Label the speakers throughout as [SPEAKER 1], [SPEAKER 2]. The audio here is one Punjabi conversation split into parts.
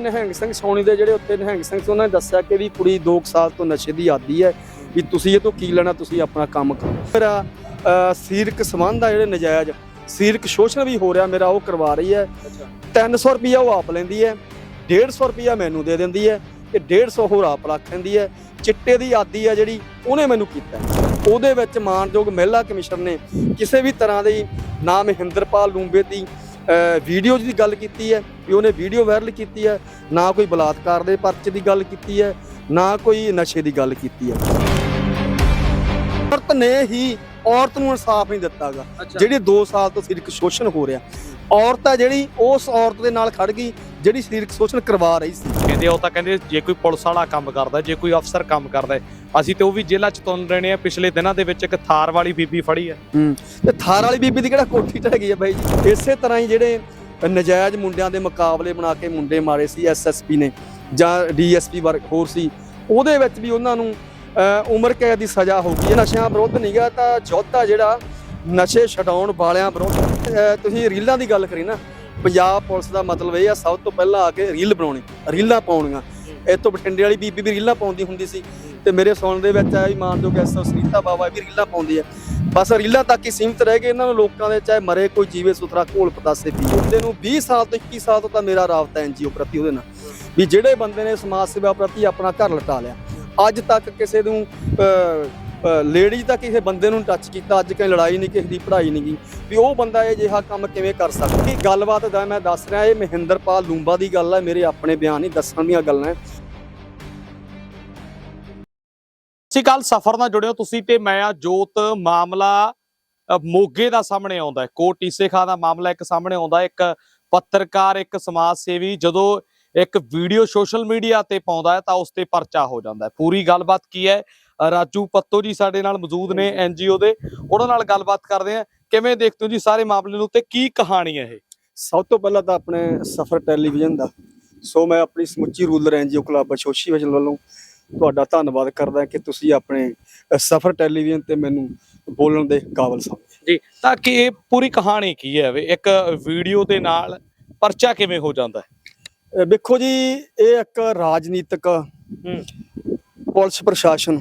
[SPEAKER 1] ਨਿਹੰਗ ਸਿੰਘ ਸੋਣੀ ਦੇ ਜਿਹੜੇ ਉੱਤੇ ਨਿਹੰਗ ਸਿੰਘ ਸੀ ਉਹਨਾਂ ਨੇ ਦੱਸਿਆ ਕਿ ਵੀ ਕੁੜੀ 2 ਸਾਲ ਤੋਂ ਨਸ਼ੇ ਦੀ ਆਦੀ ਹੈ ਵੀ ਤੁਸੀਂ ਇਹ ਤੋਂ ਕੀ ਲੈਣਾ ਤੁਸੀਂ ਆਪਣਾ ਕੰਮ ਕਰੋ। ਅਹ, ਸਰੀਰਕ ਸੰਬੰਧ ਆ ਜਿਹੜੇ ਨਜਾਇਜ਼ ਸਰੀਰਕ ਸ਼ੋਸ਼ਣ ਵੀ ਹੋ ਰਿਹਾ ਮੇਰਾ ਉਹ ਕਰਵਾ ਰਹੀ ਹੈ। 300 ਰੁਪਿਆ ਉਹ ਆਪ ਲੈਂਦੀ ਹੈ 150 ਰੁਪਿਆ ਮੈਨੂੰ ਦੇ ਦਿੰਦੀ ਹੈ ਤੇ 150 ਹੋਰ ਆਪ ਰੱਖ ਲੈਂਦੀ ਹੈ। ਚਿੱਟੇ ਦੀ ਆਦੀ ਹੈ ਜਿਹੜੀ ਉਹਨੇ ਮੈਨੂੰ ਕੀਤਾ। ਉਹਦੇ ਵਿੱਚ ਮਾਨਯੋਗ ਮਹਿਲਾ ਕਮਿਸ਼ਨਰ ਨੇ ਕਿਸੇ ਵੀ ਤਰ੍ਹਾਂ ਦੀ ਨਾ ਮਹਿੰਦਰਪਾਲ ਲੂੰਬੇ ਦੀ ਵੀਡੀਓ ਦੀ ਗੱਲ ਕੀਤੀ ਹੈ ਵੀ ਉਹਨੇ ਵੀਡੀਓ ਵਾਇਰਲ ਕੀਤੀ ਹੈ ਨਾ ਕੋਈ ਬਲਾਤਕਾਰ ਦੇ ਪਰਚੇ ਦੀ ਗੱਲ ਕੀਤੀ ਹੈ ਨਾ ਕੋਈ ਨਸ਼ੇ ਦੀ ਗੱਲ ਕੀਤੀ ਹੈ। ਔਰਤ ਨੇ ਹੀ ਔਰਤ ਨੂੰ ਇਨਸਾਫ ਨਹੀਂ ਦਿੱਤਾਗਾ ਜਿਹੜੀ 2 ਸਾਲ ਤੋਂ ਸਰੀਰਕ ਸ਼ੋਸ਼ਣ ਹੋ ਰਿਹਾ। ਔਰਤ ਹੈ ਜਿਹੜੀ ਉਸ ਔਰਤ ਦੇ ਨਾਲ ਖੜ ਗਈ ਜਿਹੜੀ ਸਰੀਰਕ ਸ਼ੋਸ਼ਣ ਕਰਵਾ ਰਹੀ ਸੀ।
[SPEAKER 2] ਕਹਿੰਦੇ ਉਹ ਤਾਂ ਕਹਿੰਦੇ ਜੇ ਕੋਈ ਪੁਲਿਸ ਵਾਲਾ ਕੰਮ ਕਰਦਾ ਜੇ ਕੋਈ ਅਫਸਰ ਕੰਮ ਕਰਦਾ ਅਸੀਂ ਤੇ ਉਹ ਵੀ ਜੇਲ੍ਹਾਂ ਚ ਤੁੰਨ ਰਹੇ ਆ, ਪਿਛਲੇ ਦਿਨਾਂ ਦੇ ਵਿੱਚ ਇੱਕ ਥਾਰ ਵਾਲੀ ਬੀਬੀ ਫੜੀ ਹੈ
[SPEAKER 1] ਹੂੰ, ਤੇ ਥਾਰ ਵਾਲੀ ਬੀਬੀ ਦੀ ਕਿਹੜਾ ਕੋਠੀ ਢਹਿ ਗਈ ਹੈ ਬਾਈ? ਜੀ ਇਸੇ ਤਰ੍ਹਾਂ ਹੀ ਜਿਹੜੇ ਨਜਾਇਜ਼ ਮੁੰਡਿਆਂ ਦੇ ਮੁਕਾਬਲੇ ਬਣਾ ਕੇ ਮੁੰਡੇ ਮਾਰੇ ਸੀ ਐਸਐਸਪੀ ਨੇ, ਜਾਂ ਡੀਐਸਪੀ ਵਰਗ ਹੋਰ ਸੀ। ਉਹਦੇ ਵਿੱਚ ਵੀ ਉਹਨਾਂ ਨੂੰ ਉਮਰ ਕੈਦ ਦੀ ਸਜ਼ਾ ਹੋ ਗਈ। ਹੈ ਨਸ਼ਿਆਂ ਵਿਰੁੱਧ ਨਹੀਂਗਾ ਤਾਂ ਯੁੱਧ ਜਿਹੜਾ ਨਸ਼ੇ ਛਡਾਉਣ ਵਾਲਿਆਂ ਵਿਰੁੱਧ। ਤੁਸੀਂ ਰੀਲਾਂ ਦੀ ਗੱਲ ਕਰੀ ਨਾ, ਪੰਜਾਬ ਪੁਲਿਸ ਦਾ ਮਤਲਬ ਇਹ ਆ, ਸਭ ਤੋਂ ਪਹਿਲਾਂ ਆ ਕੇ ਰੀਲ ਬਣਾਉਣੀ, ਰੀਲਾਂ ਪਾਉਣੀਆਂ। ਇਹ ਤੋਂ ਬਠਿੰਡੇ ਵਾਲੀ ਬੀਬੀ ਵੀ ਰੀਲਾਂ ਪਾਉਂਦੀ ਹੁੰਦੀ ਸੀ। ਤੇ ਮੇਰੇ ਸੁਣਨ ਦੇ ਵਿੱਚ ਆਇਆ ਵੀ ਮਾਨਯੋਗ ਐਸਓ ਸੁਨੀਤਾ ਬਾਵਾ ਵੀ ਰੀਲਾਂ ਪਾਉਂਦੀ ਹੈ। ਬਸ ਰੀਲਾਂ ਤੱਕ ਹੀ ਸੀਮਿਤ ਰਹਿ ਗਏ ਇਹਨਾਂ ਨੂੰ ਲੋਕਾਂ ਦੇ, ਚਾਹੇ ਮਰੇ ਕੋਈ ਜੀਵੇ ਸੁਥਰਾ ਘੋਲ ਪਤਾਸੇ ਪੀਏ ਉਹਦੇ ਨੂੰ 20 ਸਾਲ ਤੋਂ 21 ਸਾਲ ਤੋਂ ਤਾਂ ਮੇਰਾ ਰਾਬਤਾ ਐਨਜੀਓ ਪ੍ਰਤੀ ਉਹਦੇ ਨਾਲ। ਵੀ ਜਿਹੜੇ ਬੰਦੇ ਨੇ ਸਮਾਜ ਸੇਵਾ ਪ੍ਰਤੀ ਆਪਣਾ ਘਰ ਲਟਾ ਲਿਆ। ਅੱਜ ਤੱਕ ਕਿਸੇ ਨੂੰ ਲੇਡੀਜ਼ ਤੱਕ ਕਿਸੇ ਬੰਦੇ ਨੂੰ ਟੱਚ ਕੀਤਾ, ਅੱਜ ਕਈ ਲੜਾਈ ਨਹੀਂ ਕਿਸੇ ਦੀ ਪੜ੍ਹਾਈ ਨਹੀਂ ਗਈ। ਵੀ ਉਹ ਬੰਦਾ ਇਹ ਜਿਹਾ ਕੰਮ ਕਿਵੇਂ ਕਰ ਸਕਦਾ? ਇਹ ਗੱਲਬਾਤ ਦਾ ਮੈਂ ਦੱਸ ਰਿਹਾ, ਇਹ ਮਹਿੰਦਰਪਾਲ ਲੂੰਬਾ ਦੀ ਗੱਲ ਹੈ, ਮੇਰੇ ਆਪਣੇ ਬਿਆਨ ਨਹੀਂ ਦੱਸਣ ਦੀਆਂ ਗੱਲਾਂ
[SPEAKER 2] ਅਸੀਂ ਕੱਲ ਸਫਰ ਨਾਲ ਜੁੜਿਓ ਤੁਸੀਂ ਤੇ ਮੈਂ ਆ ਜੋਤ। ਮਾਮਲਾ ਮੋਗੇ ਦਾ ਸਾਹਮਣੇ ਆਉਂਦਾ ਹੈ। ਕੋਟ ਟੀਸੇ ਖਾਂ ਦਾ ਮਾਮਲਾ ਇੱਕ ਸਾਹਮਣੇ ਆਉਂਦਾ। ਇੱਕ ਪੱਤਰਕਾਰ ਇੱਕ ਸਮਾਜ ਸੇਵੀ ਜਦੋਂ ਇੱਕ ਵੀਡੀਓ ਸੋਸ਼ਲ ਮੀਡੀਆ ਤੇ ਪਾਉਂਦਾ ਹੈ ਤਾਂ ਉਸ ਤੇ ਪਰਚਾ ਹੋ ਜਾਂਦਾ ਹੈ। ਪੂਰੀ ਗੱਲਬਾਤ ਕੀ ਹੈ? ਰਾਜੂ ਪੱਤੋ ਜੀ ਸਾਡੇ ਨਾਲ ਮੌਜੂਦ ਨੇ ਐਨਜੀਓ ਦੇ। ਉਹਨਾਂ ਨਾਲ ਗੱਲਬਾਤ ਕਰਦੇ ਆ ਕਿਵੇਂ ਦੇਖਦੇ ਹੋ ਜੀ ਸਾਰੇ ਮਾਮਲੇ ਨੂੰ ਤੇ ਕੀ ਕਹਾਣੀ ਹੈ ਇਹ?
[SPEAKER 1] ਸਭ ਤੋਂ ਪਹਿਲਾਂ ਤਾਂ ਆਪਣੇ ਸਫਰ ਟੈਲੀਵਿਜ਼ਨ ਦਾ। ਸੋ ਮੈਂ ਆਪਣੀ ਸਮੁੱਚੀ ਰੂਲਰ ਐਨਜੀਓ ਕਲੱਬ ਐਸੋਸੀਏਸ਼ਨ ਵੱਲੋਂ। ਤੁਹਾਡਾ ਧੰਨਵਾਦ ਕਰਦਾ ਕਿ ਤੁਸੀਂ ਆਪਣੇ ਸਫਰ ਟੈਲੀਵਿਜ਼ਨ ਤੇ ਮੈਨੂੰ ਬੋਲਣ ਦੇ ਕਾਬਲ ਸਮਝੇ
[SPEAKER 2] ਜੀ ਤਾਂ ਕਿ ਇਹ ਪੂਰੀ ਕਹਾਣੀ ਕੀ ਹੈ ਵੇ ਇੱਕ ਵੀਡੀਓ ਦੇ ਨਾਲ ਪਰਚਾ ਕਿਵੇਂ ਹੋ ਜਾਂਦਾ ਹੈ?
[SPEAKER 1] ਵੇਖੋ ਜੀ ਇਹ ਇੱਕ ਰਾਜਨੀਤਿਕ ਪੁਲਿਸ ਪ੍ਰਸ਼ਾਸਨ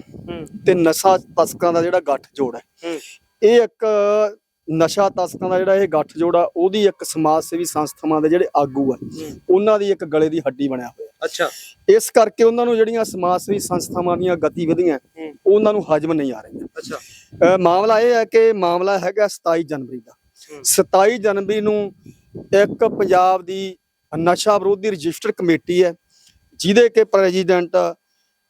[SPEAKER 1] ਤੇ ਨਸ਼ਾ ਤਸਕਰਾਂ ਦਾ ਜਿਹੜਾ ਗੱਠ ਜੋੜ ਹੂੰ। ਇਹ ਇੱਕ ਨਸ਼ਾ ਤਸਕਰਾਂ ਦਾ ਜਿਹੜਾ ਇਹ ਗੱਠ ਜੋੜ ਉਹਦੀ ਇੱਕ ਸਮਾਜ ਸੇਵੀ ਸੰਸਥਾਵਾਂ ਦੇ ਜਿਹੜੇ ਆਗੂ ਆ ਉਹਨਾਂ ਦੀ ਇੱਕ ਗਲੇ ਦੀ ਹੱਡੀ ਬਣਿਆ ਹੋਇਆ।
[SPEAKER 2] ਅੱਛਾ।
[SPEAKER 1] ਇਸ ਕਰਕੇ ਉਹਨਾਂ ਨੂੰ ਜਿਹੜੀਆਂ ਸਮਾਜ ਸੇਵੀ ਸੰਸਥਾਵਾਂ ਦੀਆਂ ਗਤੀਵਿਧੀਆਂ। ਉਹਨਾਂ ਨੂੰ ਹਜਮ ਨਹੀਂ ਆ ਰਹੀਆਂ।
[SPEAKER 2] ਅੱਛਾ।
[SPEAKER 1] ਮਾਮਲਾ ਇਹ ਹੈ ਕਿ ਮਾਮਲਾ ਹੈਗਾ 27 ਜਨਵਰੀ ਦਾ।
[SPEAKER 2] ਹੂੰ।
[SPEAKER 1] 27 ਜਨਵਰੀ ਨੂੰ ਇੱਕ ਪੰਜਾਬ ਦੀ ਨਸ਼ਾ ਵਿਰੋਧੀ ਰਜਿਸਟਰ ਕਮੇਟੀ ਹੈ ਜਿਹਦੇ ਕਿ ਪ੍ਰੈਜ਼ੀਡੈਂਟ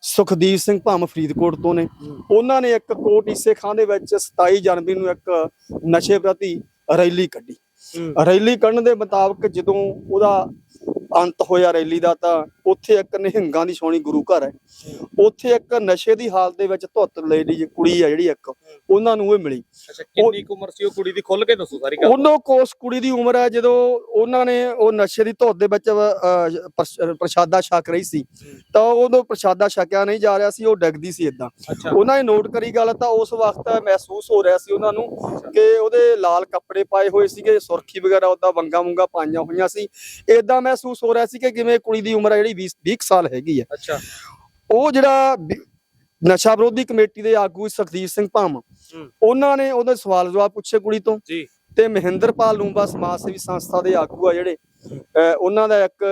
[SPEAKER 1] ਸੁਖਦੀਪ ਸਿੰਘ ਭੰਮ ਫਰੀਦਕੋਟ ਤੋਂ ਨੇ। ਉਹਨਾਂ ਨੇ ਇੱਕ ਕੋਟ ਈਸੇ ਖਾਂ ਦੇ ਵਿੱਚ 27 ਜਨਵਰੀ ਨੂੰ ਇੱਕ ਨਸ਼ੇ ਪ੍ਰਤੀ ਰੈਲੀ ਕੱਢੀ। ਰੈਲੀ ਕੱਢਣ ਦੇ ਮੁਤਾਬਕ ਜਦੋਂ ਉਹਦਾ ਅੰਤ ਹੋਇਆ ਰੈਲੀ ਦਾ ਤਾਂ ਉੱਥੇ ਇੱਕ ਨਿਹੰਗਾਂ ਦੀ ਸੋਹਣੀ ਗੁਰੂ ਘਰ ਹੈ। ਉੱਥੇ ਇੱਕ ਨਸ਼ੇ ਦੀ ਹਾਲਤ ਦੇ ਵਿੱਚ ਧੁੱਤ ਲੇਡੀ ਜੀ ਕੁੜੀ ਆ ਜਿਹੜੀ ਇੱਕ ਉਹਨਾਂ ਨੂੰ ਇਹ ਮਿਲੀ।
[SPEAKER 2] ਕਿੰਨੀ ਉਮਰ ਸੀ ਉਹ ਕੁੜੀ ਦੀ? ਖੁੱਲ ਕੇ ਦੱਸੋ ਸਾਰੀ ਗੱਲ।
[SPEAKER 1] ਉਹਨਾਂ ਕੋਸ ਕੁੜੀ ਦੀ ਉਮਰ ਹੈ ਜਦੋਂ ਉਹਨਾਂ ਨੇ ਉਹ ਨਸ਼ੇ ਦੀ ਧੁੱਤ ਦੇ ਵਿੱਚ ਪ੍ਰਸ਼ਾਦਾ ਛਕ ਰਹੀ ਸੀ। ਤਾਂ ਉਦੋਂ ਪ੍ਰਸ਼ਾਦਾ ਛਕਿਆ ਨਹੀਂ ਜਾ ਰਿਹਾ ਸੀ ਉਹ ਡਿੱਗਦੀ ਸੀ ਇਦਾਂ ਉਹਨਾਂ ਨੇ ਨੋਟ ਕਰੀ ਗੱਲ ਤਾਂ ਉਸ ਵਕਤ ਮਹਿਸੂਸ ਹੋ ਰਿਹਾ ਸੀ ਉਹਨਾਂ ਨੂੰ ਕਿ ਉਹਦੇ ਲਾਲ ਕੱਪੜੇ ਪਾਏ ਹੋਏ ਸੀਗੇ ਸੁਰਖੀ ਵਗੈਰਾ ਉਹਦਾ ਵੰਗਾ ਵੁੰਗਾ ਪਾਈਆਂ ਹੋਈਆਂ ਸੀ। ਇਦਾਂ ਮਹਿਸੂਸ ਹੋ ਰਿਹਾ ਸੀ ਕਿ ਜਿਵੇਂ ਕੁੜੀ ਦੀ ਉਮਰ ਹੈ ਜਿਹੜੀ 20 20 ਕੁ ਸਾਲ ਹੈਗੀ ਹੈ
[SPEAKER 2] ਅੱਛਾ।
[SPEAKER 1] ਉਹ ਜਿਹੜਾ ਨਸ਼ਾ ਵਿਰੋਧੀ ਕਮੇਟੀ ਦੇ ਆਗੂ ਸੁਖਦੀਪ ਸਿੰਘ ਭੰਮ ਉਹਨਾਂ ਨੇ ਉਹਦੇ ਸਵਾਲ ਜਵਾਬ ਪੁੱਛੇ ਕੁੜੀ ਤੋਂ।
[SPEAKER 2] ਜੀ।
[SPEAKER 1] ਤੇ ਮਹਿੰਦਰਪਾਲ ਲੂੰਬਾ ਸਮਾਜ ਸੇਵੀ ਸੰਸਥਾ ਦੇ ਆਗੂ ਆ ਜਿਹੜੇ ਉਹਨਾਂ ਦਾ ਇੱਕ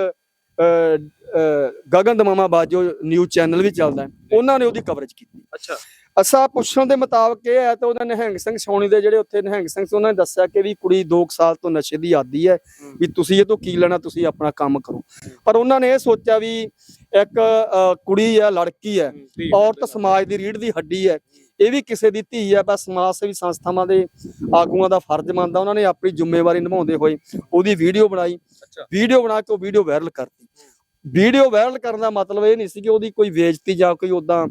[SPEAKER 1] ਗਗਨ ਦਮਾਮਾ ਬਾਜੋ ਨਿਊਜ਼ ਚੈਨਲ ਵੀ ਚੱਲਦਾ ਹੈ। ਉਹਨਾਂ ਨੇ ਉਹਦੀ ਕਵਰੇਜ ਕੀਤੀ।
[SPEAKER 2] ਅੱਛਾ।
[SPEAKER 1] ਅਸਾ ਪੁੱਛਣ ਦੇ ਮੁਤਾਬਕ ਇਹ ਹੈ ਤਾਂ ਉਹਨਾਂ ਨਿਹੰਗ ਸਿੰਘ ਸੋਣੀ ਦੇ ਜਿਹੜੇ ਉੱਥੇ ਨਿਹੰਗ ਸਿੰਘ ਸੀ ਉਹਨਾਂ ਨੇ ਦੱਸਿਆ ਕਿ ਵੀ ਕੁੜੀ 2 ਸਾਲ ਤੋਂ ਨਸ਼ੇ ਦੀ ਆਦੀ ਹੈ ਵੀ ਤੁਸੀਂ ਇਹ ਤੋਂ ਕੀ ਲੈਣਾ ਤੁਸੀਂ ਆਪਣਾ ਕੰਮ ਕਰੋ। ਪਰ ਉਹਨਾਂ ਨੇ ਇਹ ਸੋਚਿਆ ਵੀ ਇੱਕ ਕੁੜੀ ਹੈ ਲੜਕੀ ਹੈ ਔਰਤ ਸਮਾਜ ਦੀ ਰੀੜ ਦੀ ਹੱਡੀ ਹੈ ਇਹ ਵੀ ਕਿਸੇ ਦੀ ਧੀ ਹੈ ਬਸ ਸਮਾਜ ਸੇਵੀ ਸੰਸਥਾਵਾਂ ਦੇ ਆਗੂਆਂ ਦਾ ਫਰਜ਼ ਮੰਨਦਾ ਉਹਨਾਂ ਨੇ ਆਪਣੀ ਜ਼ਿੰਮੇਵਾਰੀ ਨਿਭਾਉਂਦੇ ਹੋਏ ਉਹਦੀ ਵੀਡੀਓ ਬਣਾਈ। ਵੀਡੀਓ ਬਣਾ ਕੇ ਉਹ ਵੀਡੀਓ ਵਾਇਰਲ ਕਰਤੀ। ਵੀਡੀਓ ਵਾਇਰਲ ਕਰਨ ਦਾ ਮਤਲਬ ਇਹ ਨਹੀਂ ਸੀ ਕਿ ਉਹਦੀ ਕੋਈ ਬੇਇੱਜ਼ਤੀ ਜਾਂ ਕੋਈ ਉਦਾਂ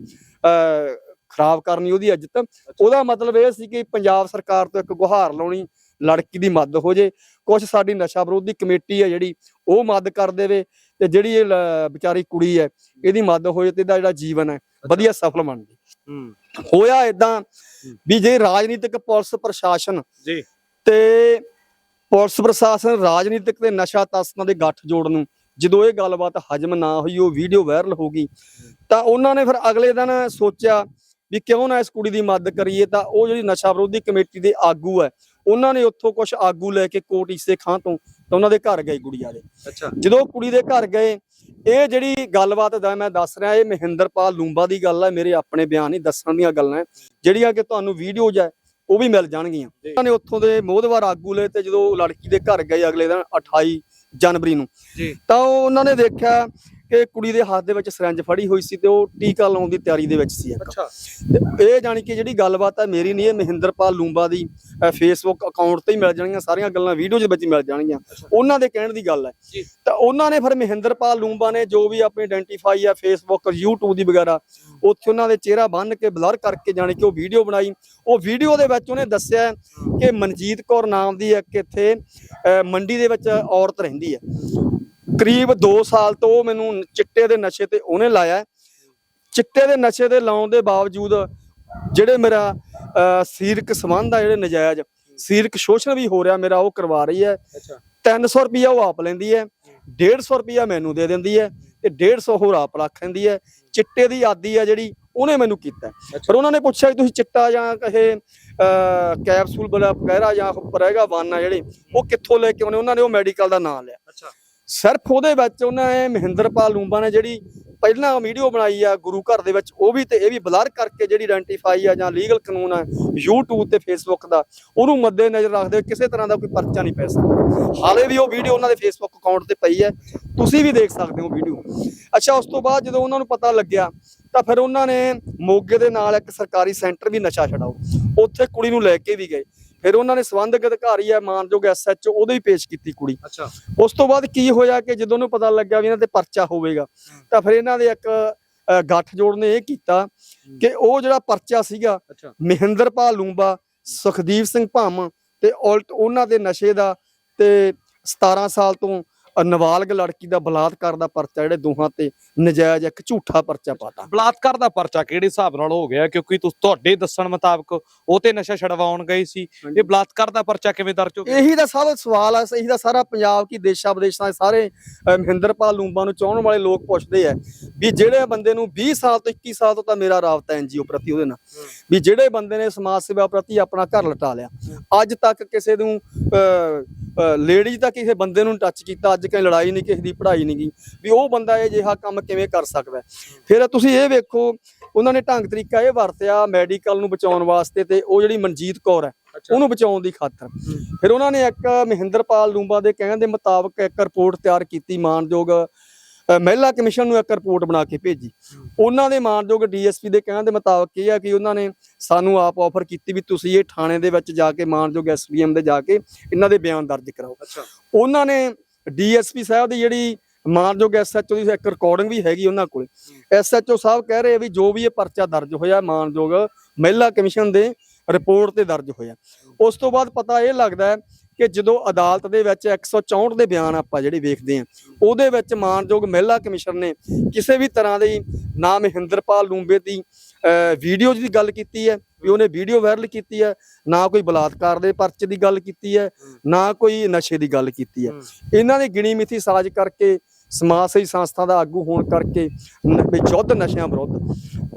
[SPEAKER 1] ਖਰਾਬ ਕਰਨੀ ਉਹਦੀ ਇੱਜ਼ਤ। ਉਹਦਾ ਮਤਲਬ ਇਹ ਸੀ ਕਿ ਪੰਜਾਬ ਸਰਕਾਰ ਤੋਂ ਇੱਕ ਗੁਹਾਰ ਲਾਉਣੀ ਲੜਕੀ ਦੀ ਮਦਦ ਹੋ ਜੇ। ਕੁਝ ਸਾਡੀ ਨਸ਼ਾ ਵਿਰੋਧੀ ਕਮੇਟੀ ਹੈ ਜਿਹੜੀ ਉਹ ਮਦਦ ਕਰ ਦੇਵੇ ਤੇ ਜਿਹੜੀ ਇਹ ਵਿਚਾਰੀ ਕੁੜੀ ਹੈ ਇਹਦੀ ਮਦਦ ਹੋ ਜੇ ਤੇ ਇਹਦਾ ਜਿਹੜਾ ਜੀਵਨ ਹੈ ਵਧੀਆ ਸਫਲ ਬਣ ਜੇ। ਹੋਇਆ ਇਦਾਂ ਵੀ ਜੇ ਰਾਜਨੀਤਿਕ ਪੁਲਿਸ ਪ੍ਰਸ਼ਾਸਨ
[SPEAKER 2] ਜੀ।
[SPEAKER 1] ਤੇ ਪੁਲਿਸ ਪ੍ਰਸ਼ਾਸਨ ਰਾਜਨੀਤਿਕ ਤੇ ਨਸ਼ਾ ਤਸਕਰਾਂ ਦੇ ਗੱਠ ਜੋੜ ਨੂੰ ਜਦੋਂ ਇਹ ਗੱਲਬਾਤ ਹਜਮ ਨਾ ਹੋਈ ਉਹ ਵੀਡੀਓ ਵਾਇਰਲ ਹੋ ਗਈ ਤਾਂ ਉਹਨਾਂ ਨੇ ਫਿਰ ਅਗਲੇ ਦਿਨ ਸੋਚਿਆ ਵੀ ਕਿਉਂ ਨਾ ਇਸ ਕੁੜੀ ਦੀ ਮਦਦ ਕਰੀਏ ਤਾਂ ਉਹ ਜਿਹੜੀ ਨਸ਼ਾ ਵਿਰੋਧੀ ਕਮੇਟੀ ਦੇ ਆਗੂ ਹੈ ਉਹਨਾਂ ਨੇ ਉੱਥੋਂ ਕੁਝ ਆਗੂ ਲੈ ਕੇ ਕੋਟ ਇਸੇ ਖਾਂ ਤੋਂ ਤਾਂ ਉਹਨਾਂ ਦੇ ਘਰ ਗਏ ਕੁੜੀਆਂ ਦੇ
[SPEAKER 2] ਅੱਛਾ
[SPEAKER 1] ਜਦੋਂ ਕੁੜੀ ਦੇ ਘਰ ਗਏ ਇਹ ਜਿਹੜੀ ਗੱਲਬਾਤ ਦਾ ਮੈਂ ਦੱਸ ਰਿਹਾ ਇਹ ਮਹਿੰਦਰਪਾਲ ਲੂੰਬਾ ਦੀ ਗੱਲ ਹੈ ਮੇਰੇ ਆਪਣੇ ਬਿਆਨ ਨਹੀਂ ਦੱਸਣ ਦੀਆਂ ਗੱਲਾਂ ਹੈ ਜਿਹੜੀਆਂ ਕਿ ਤੁਹਾਨੂੰ ਵੀਡੀਓਜ਼ ਹੈ ਉਹ ਵੀ ਮਿਲ ਜਾਣਗੀਆਂ। ਉਹਨਾਂ ਨੇ ਉੱਥੋਂ ਦੇ ਮੋਹਦਵਾਰ ਆਗੂ ਲਏ ਤੇ ਜਦੋਂ ਲੜਕੀ ਦੇ ਘਰ ਗਏ ਅਗਲੇ ਦਿਨ 28 ਜਨਵਰੀ ਨੂੰ
[SPEAKER 2] ਜੀ।
[SPEAKER 1] ਤਾਂ ਉਹ ਉਹਨਾਂ ਨੇ ਦੇਖਿਆ ਕਿ ਕੁੜੀ ਦੇ ਹੱਥ ਦੇ ਵਿੱਚ ਸਿਰੰਜ ਫੜੀ ਹੋਈ ਸੀ ਤੇ ਉਹ ਟੀਕਾ ਲਾਉਣ ਦੀ ਤਿਆਰੀ ਦੇ ਵਿੱਚ ਸੀ।
[SPEAKER 2] ਅੱਛਾ
[SPEAKER 1] ਇਹ ਜਾਣੀ ਕਿ ਜਿਹੜੀ ਗੱਲਬਾਤ ਹੈ ਮੇਰੀ ਨਹੀਂ ਇਹ ਮਹਿੰਦਰਪਾਲ ਲੂੰਬਾ ਦੀ ਫੇਸਬੁੱਕ ਅਕਾਊਂਟ ਤੇ ਹੀ ਮਿਲ ਜਾਣਗੀਆਂ ਸਾਰੀਆਂ ਗੱਲਾਂ ਵੀਡੀਓ ਦੇ ਵਿੱਚ ਮਿਲ ਜਾਣਗੀਆਂ। ਉਹਨਾਂ ਦੇ ਕਹਿਣ ਦੀ ਗੱਲ ਹੈ। ਤਾਂ ਉਹਨਾਂ ਨੇ ਫਿਰ ਮਹਿੰਦਰਪਾਲ ਲੂੰਬਾ ਨੇ ਜੋ ਵੀ ਆਪਣੀ ਆਇਡੈਂਟੀਫਾਈ ਆ ਫੇਸਬੁੱਕ YouTube ਦੀ ਵਗੈਰਾ ਉੱਥੇ ਉਹਨਾਂ ਦੇ ਚਿਹਰਾ ਬੰਨ ਕੇ ਬਲਰ ਕਰਕੇ ਜਾਣੀ ਕਿ ਉਹ ਵੀਡੀਓ ਬਣਾਈ ਉਹ ਵੀਡੀਓ ਦੇ ਵਿੱਚ ਉਹਨੇ ਦੱਸਿਆ ਕਿ ਮਨਜੀਤ ਕੌਰ ਨਾਮ ਦੀ ਇੱਕ ਇੱਥੇ ਮੰਡੀ ਦੇ ਵਿੱਚ ਔਰਤ ਰਹਿੰਦੀ ਹੈ ਕਰੀਬ 2 ਸਾਲ ਤੋਂ ਉਹ ਮੈਨੂੰ ਚਿੱਟੇ ਦੇ ਨਸ਼ੇ ਤੇ ਉਹਨੇ ਲਾਇਆ। ਚਿੱਟੇ ਦੇ ਨਸ਼ੇ ਦੇ ਲਾਉਣ ਦੇ ਬਾਵਜੂਦ ਜਿਹੜੇ ਮੇਰਾ ਸਰੀਰਕ ਸੰਬੰਧ ਆ ਜਿਹੜੇ ਨਜਾਇਜ਼ ਸਰੀਰਕ ਸ਼ੋਸ਼ਣ ਵੀ ਹੋ ਰਿਹਾ ਮੇਰਾ ਉਹ ਕਰਵਾ ਰਹੀ ਹੈ।
[SPEAKER 2] ਅੱਛਾ।
[SPEAKER 1] 300 ਰੁਪਿਆ ਉਹ ਆਪ ਲੈਂਦੀ ਹੈ 150 ਰੁਪਿਆ ਮੈਨੂੰ ਦੇ ਦਿੰਦੀ ਹੈ ਤੇ 150 ਹੋਰ ਆਪ ਰੱਖ ਲੈਂਦੀ ਹੈ। ਚਿੱਟੇ ਦੀ ਆਦੀ ਆ ਜਿਹੜੀ ਉਹਨੇ ਮੈਨੂੰ ਕੀਤਾ। ਪਰ ਉਹਨਾਂ ਨੇ ਪੁੱਛਿਆ ਕਿ ਤੁਸੀਂ ਚਿੱਟਾ ਜਾਂ ਅਹ, ਕੈਪਸੂਲ ਬਲਾ ਵਗੈਰਾ ਜਾਂ ਉੱਪਰ ਹੈਗਾ ਵਨ ਜਿਹੜੇ ਉਹ ਕਿੱਥੋਂ ਲੈ ਕੇ ਆਉਣੇ? ਉਹਨਾਂ ਨੇ ਉਹ ਮੈਡੀਕਲ ਦਾ ਨਾਮ ਲਿਆ।
[SPEAKER 2] ਅੱਛਾ।
[SPEAKER 1] ਸਿਰਫ ਉਹਦੇ ਵਿੱਚ ਉਹਨਾਂ ਨੇ ਮਹਿੰਦਰਪਾਲ ਲੂੰਬਾ ਨੇ ਜਿਹੜੀ ਪਹਿਲਾਂ ਵੀਡੀਓ ਬਣਾਈ ਆ ਗੁਰੂ ਘਰ ਦੇ ਵਿੱਚ, ਉਹ ਵੀ ਤੇ ਇਹ ਵੀ ਬਲਰ ਕਰਕੇ ਜਿਹੜੀ ਆਇਡੈਂਟੀਫਾਈ ਆ ਜਾਂ ਲੀਗਲ ਕਾਨੂੰਨ ਆ YouTube ਤੇ Facebook ਦਾ, ਉਹਨੂੰ ਮੱਦੇ ਨਜ਼ਰ ਰੱਖਦੇ ਹੋਏ ਕਿਸੇ ਤਰ੍ਹਾਂ ਦਾ ਕੋਈ ਪਰਚਾ ਨਹੀਂ ਪੈ ਸਕਦਾ। ਹਾਲੇ ਵੀ ਉਹ ਵੀਡੀਓ ਉਹਨਾਂ ਦੇ Facebook ਅਕਾਊਂਟ ਤੇ ਪਈ ਹੈ। ਤੁਸੀਂ ਵੀ ਦੇਖ ਸਕਦੇ ਹੋ ਵੀਡੀਓ। ਅੱਛਾ, ਉਸ ਤੋਂ ਬਾਅਦ ਜਦੋਂ ਉਹਨਾਂ ਨੂੰ ਪਤਾ ਲੱਗਿਆ, ਤਾਂ ਫਿਰ ਉਹਨਾਂ ਨੇ ਮੋਗੇ ਦੇ ਨਾਲ ਇੱਕ ਸਰਕਾਰੀ ਸੈਂਟਰ ਵੀ ਨਸ਼ਾ ਛਡਾਓ। ਉੱਥੇ ਕੁੜੀ ਨੂੰ ਲੈ ਕੇ ਵੀ ਗਏ। ਫਿਰ ਉਹਨਾਂ ਨੇ ਸੰਬੰਧਿਤ ਅਧਿਕਾਰੀ ਹੈ ਮਾਨਯੋਗ ਐਸਐਚਓ ਉਹਦੇ ਵੀ ਪੇਸ਼ ਕੀਤੀ ਕੁੜੀ।
[SPEAKER 2] ਅੱਛਾ।
[SPEAKER 1] ਉਸ ਤੋਂ ਬਾਅਦ ਕੀ ਹੋਇਆ ਕਿ ਜਦੋਂ ਉਹਨੂੰ ਪਤਾ ਲੱਗਿਆ ਵੀ ਇਹਨਾਂ ਤੇ ਪਰਚਾ ਹੋਵੇਗਾ ਤਾਂ ਫਿਰ ਇਹਨਾਂ ਦੇ ਇੱਕ ਅ, ਗੱਠਜੋੜ ਨੇ ਇਹ ਕੀਤਾ ਕਿ ਉਹ ਜਿਹੜਾ ਪਰਚਾ ਸੀਗਾ ਮਹਿੰਦਰਪਾਲ ਲੂੰਬਾ ਸੁਖਦੀਪ ਸਿੰਘ ਭੰਮ ਤੇ ਉਲਟ ਉਹਨਾਂ ਦੇ ਨਸ਼ੇ ਦਾ ਤੇ 17 ਸਾਲ ਤੋਂ ਅ, ਨਾਬਾਲਗ ਲੜਕੀ ਦਾ ਬਲਾਤਕਾਰ ਦਾ ਪਰਚਾ ਜਿਹੜੇ ਦੋਹਾਂ ਤੇ ਨਜਾਇਜ਼ ਇੱਕ ਝੂਠਾ ਪਰਚਾ ਪਾਤਾ।
[SPEAKER 2] ਬਲਾਤਕਾਰ ਦਾ ਪਰਚਾ ਕਿਹੜੇ ਹਿਸਾਬ ਨਾਲ ਹੋ ਗਿਆ? ਕਿਉਂਕਿ ਤੁਸ ਤੁਹਾਡੇ ਦੱਸਣ ਮੁਤਾਬਕ ਉਹ ਤੇ ਨਸ਼ਾ ਛਡਵਾਉਣ ਗਏ ਸੀ। ਇਹ ਬਲਾਤਕਾਰ ਦਾ ਪਰਚਾ ਕਿਵੇਂ ਦਰਜ ਹੋ ਗਿਆ?
[SPEAKER 1] ਇਹੀ ਦਾ ਸਭ ਸਵਾਲ ਹੈ ਇਹੀ ਦਾ ਸਾਰਾ ਪੰਜਾਬ ਕੀ ਦੇਸ਼ਾਂ ਵਿਦੇਸ਼ਾਂ ਦੇ ਸਾਰੇ ਮਹਿੰਦਰਪਾਲ ਲੂੰਬਾ ਨੂੰ ਚਾਹਣ ਵਾਲੇ ਲੋਕ ਪੁੱਛਦੇ ਆ ਵੀ ਜਿਹੜੇ ਬੰਦੇ ਨੂੰ 20 ਸਾਲ ਤੋਂ 21 ਸਾਲ ਤੋਂ ਤਾਂ ਮੇਰਾ ਰਾਬਤਾ ਐਨਜੀਓ ਪ੍ਰਤੀ ਉਹਦੇ ਨਾਲ। ਵੀ ਜਿਹੜੇ ਬੰਦੇ ਨੇ ਸਮਾਜ ਸੇਵਾ ਪ੍ਰਤੀ ਆਪਣਾ ਘਰ ਲਟਾ ਲਿਆ। ਅੱਜ ਤੱਕ ਕਿਸੇ ਨੂੰ ਲੇਡੀਜ਼ ਦਾ ਕਿਸੇ ਬੰਦੇ ਨੂੰ ਟੱਚ ਕੀਤਾ ਅੱਜ ਕੋਈ ਲੜਾਈ ਨਹੀਂ ਕਿਸੇ ਦੀ ਪੜ੍ਹਾਈ ਨਹੀਂ ਗਈ ਵੀ ਉਹ ਬੰਦਾ ਇਹ ਜਿਹਾ ਕੰਮ ਕਿਵੇਂ ਕਰ ਸਕਦਾ ਹੈ? ਫਿਰ ਤੁਸੀਂ ਇਹ ਵੇਖੋ ਉਹਨਾਂ ਨੇ ਢੰਗ ਤਰੀਕਾ ਇਹ ਵਰਤਿਆ ਮੈਡੀਕਲ ਨੂੰ ਬਚਾਉਣ ਵਾਸਤੇ ਤੇ ਉਹ ਜਿਹੜੀ ਮਨਜੀਤ ਕੌਰ ਹੈ ਉਹਨੂੰ ਬਚਾਉਣ ਦੀ ਖਾਤਰ। ਫਿਰ ਉਹਨਾਂ ਨੇ ਇੱਕ ਮਹਿੰਦਰਪਾਲ ਲੂੰਬਾ ਦੇ ਕਹਿਣ ਦੇ ਮੁਤਾਬਕ ਇੱਕ ਰਿਪੋਰਟ ਤਿਆਰ ਕੀਤੀ ਮਾਨਯੋਗ ਮਹਿਲਾ ਕਮਿਸ਼ਨ ਨੂੰ ਇੱਕ ਰਿਪੋਰਟ ਬਣਾ ਕੇ ਭੇਜੀ। ਉਹਨਾਂ ਦੇ ਮਾਨਯੋਗ ਡੀਐਸਪੀ ਦੇ ਕਹਿਣ ਦੇ ਮੁਤਾਬਕ ਇਹ ਆ ਕਿ ਉਹਨਾਂ ਨੇ ਸਾਨੂੰ ਆਪ ਆਫਰ ਕੀਤੀ ਵੀ ਤੁਸੀਂ ਇਹ ਥਾਣੇ ਦੇ ਵਿੱਚ ਜਾ ਕੇ ਮਾਨਯੋਗ ਐਸਡੀਐਮ ਦੇ ਜਾ ਕੇ ਇਹਨਾਂ ਦੇ ਬਿਆਨ ਦਰਜ ਕਰਾਓ। ਉਹਨਾਂ ਨੇ ਡੀਐਸਪੀ ਸਾਹਿਬ ਦੀ ਜਿਹੜੀ ਮਾਨਯੋਗ ਐਸਐਚਓ ਦੀ ਇੱਕ ਰਿਕਾਰਡਿੰਗ ਵੀ ਹੈਗੀ ਉਹਨਾਂ ਕੋਲ। ਐਸਐਚਓ ਸਾਹਿਬ ਕਹਿ ਰਹੇ ਆ ਵੀ ਜੋ ਵੀ ਇਹ ਪਰਚਾ ਦਰਜ ਹੋਇਆ ਮਾਨਯੋਗ ਮਹਿਲਾ ਕਮਿਸ਼ਨ ਦੇ ਰਿਪੋਰਟ ਤੇ ਦਰਜ ਹੋਇਆ। ਉਸ ਤੋਂ ਬਾਅਦ ਪਤਾ ਇਹ ਲੱਗਦਾ ਕਿ ਜਦੋਂ ਅਦਾਲਤ ਦੇ ਵਿੱਚ 164 ਦੇ ਬਿਆਨ ਆਪਾਂ ਜਿਹੜੇ ਵੇਖਦੇ ਆ ਉਹਦੇ ਵਿੱਚ ਮਾਨਯੋਗ ਮਹਿਲਾ ਕਮਿਸ਼ਨ ਨੇ ਕਿਸੇ ਵੀ ਤਰ੍ਹਾਂ ਦੀ ਨਾ ਮਹਿੰਦਰਪਾਲ ਲੂੰਬੇ ਦੀ ਵੀਡੀਓ ਦੀ ਗੱਲ ਕੀਤੀ ਹੈ ਵੀ ਉਹਨੇ ਵੀਡੀਓ ਵਾਇਰਲ ਕੀਤੀ ਹੈ ਨਾ ਕੋਈ ਬਲਾਤਕਾਰ ਦੇ ਪਰਚੇ ਦੀ ਗੱਲ ਕੀਤੀ ਹੈ ਨਾ ਕੋਈ ਨਸ਼ੇ ਦੀ ਗੱਲ ਕੀਤੀ ਹੈ। ਇਹਨਾਂ ਨੇ ਗਿਣੀ ਮਿਥੀ ਸਾਜ਼ ਕਰਕੇ ਸਮਾਜ ਸੇਵੀ ਸੰਸਥਾ ਦਾ ਆਗੂ ਹੋਣ ਕਰਕੇ ਵੀ ਯੁੱਧ ਨਸ਼ਿਆਂ ਵਿਰੁੱਧ।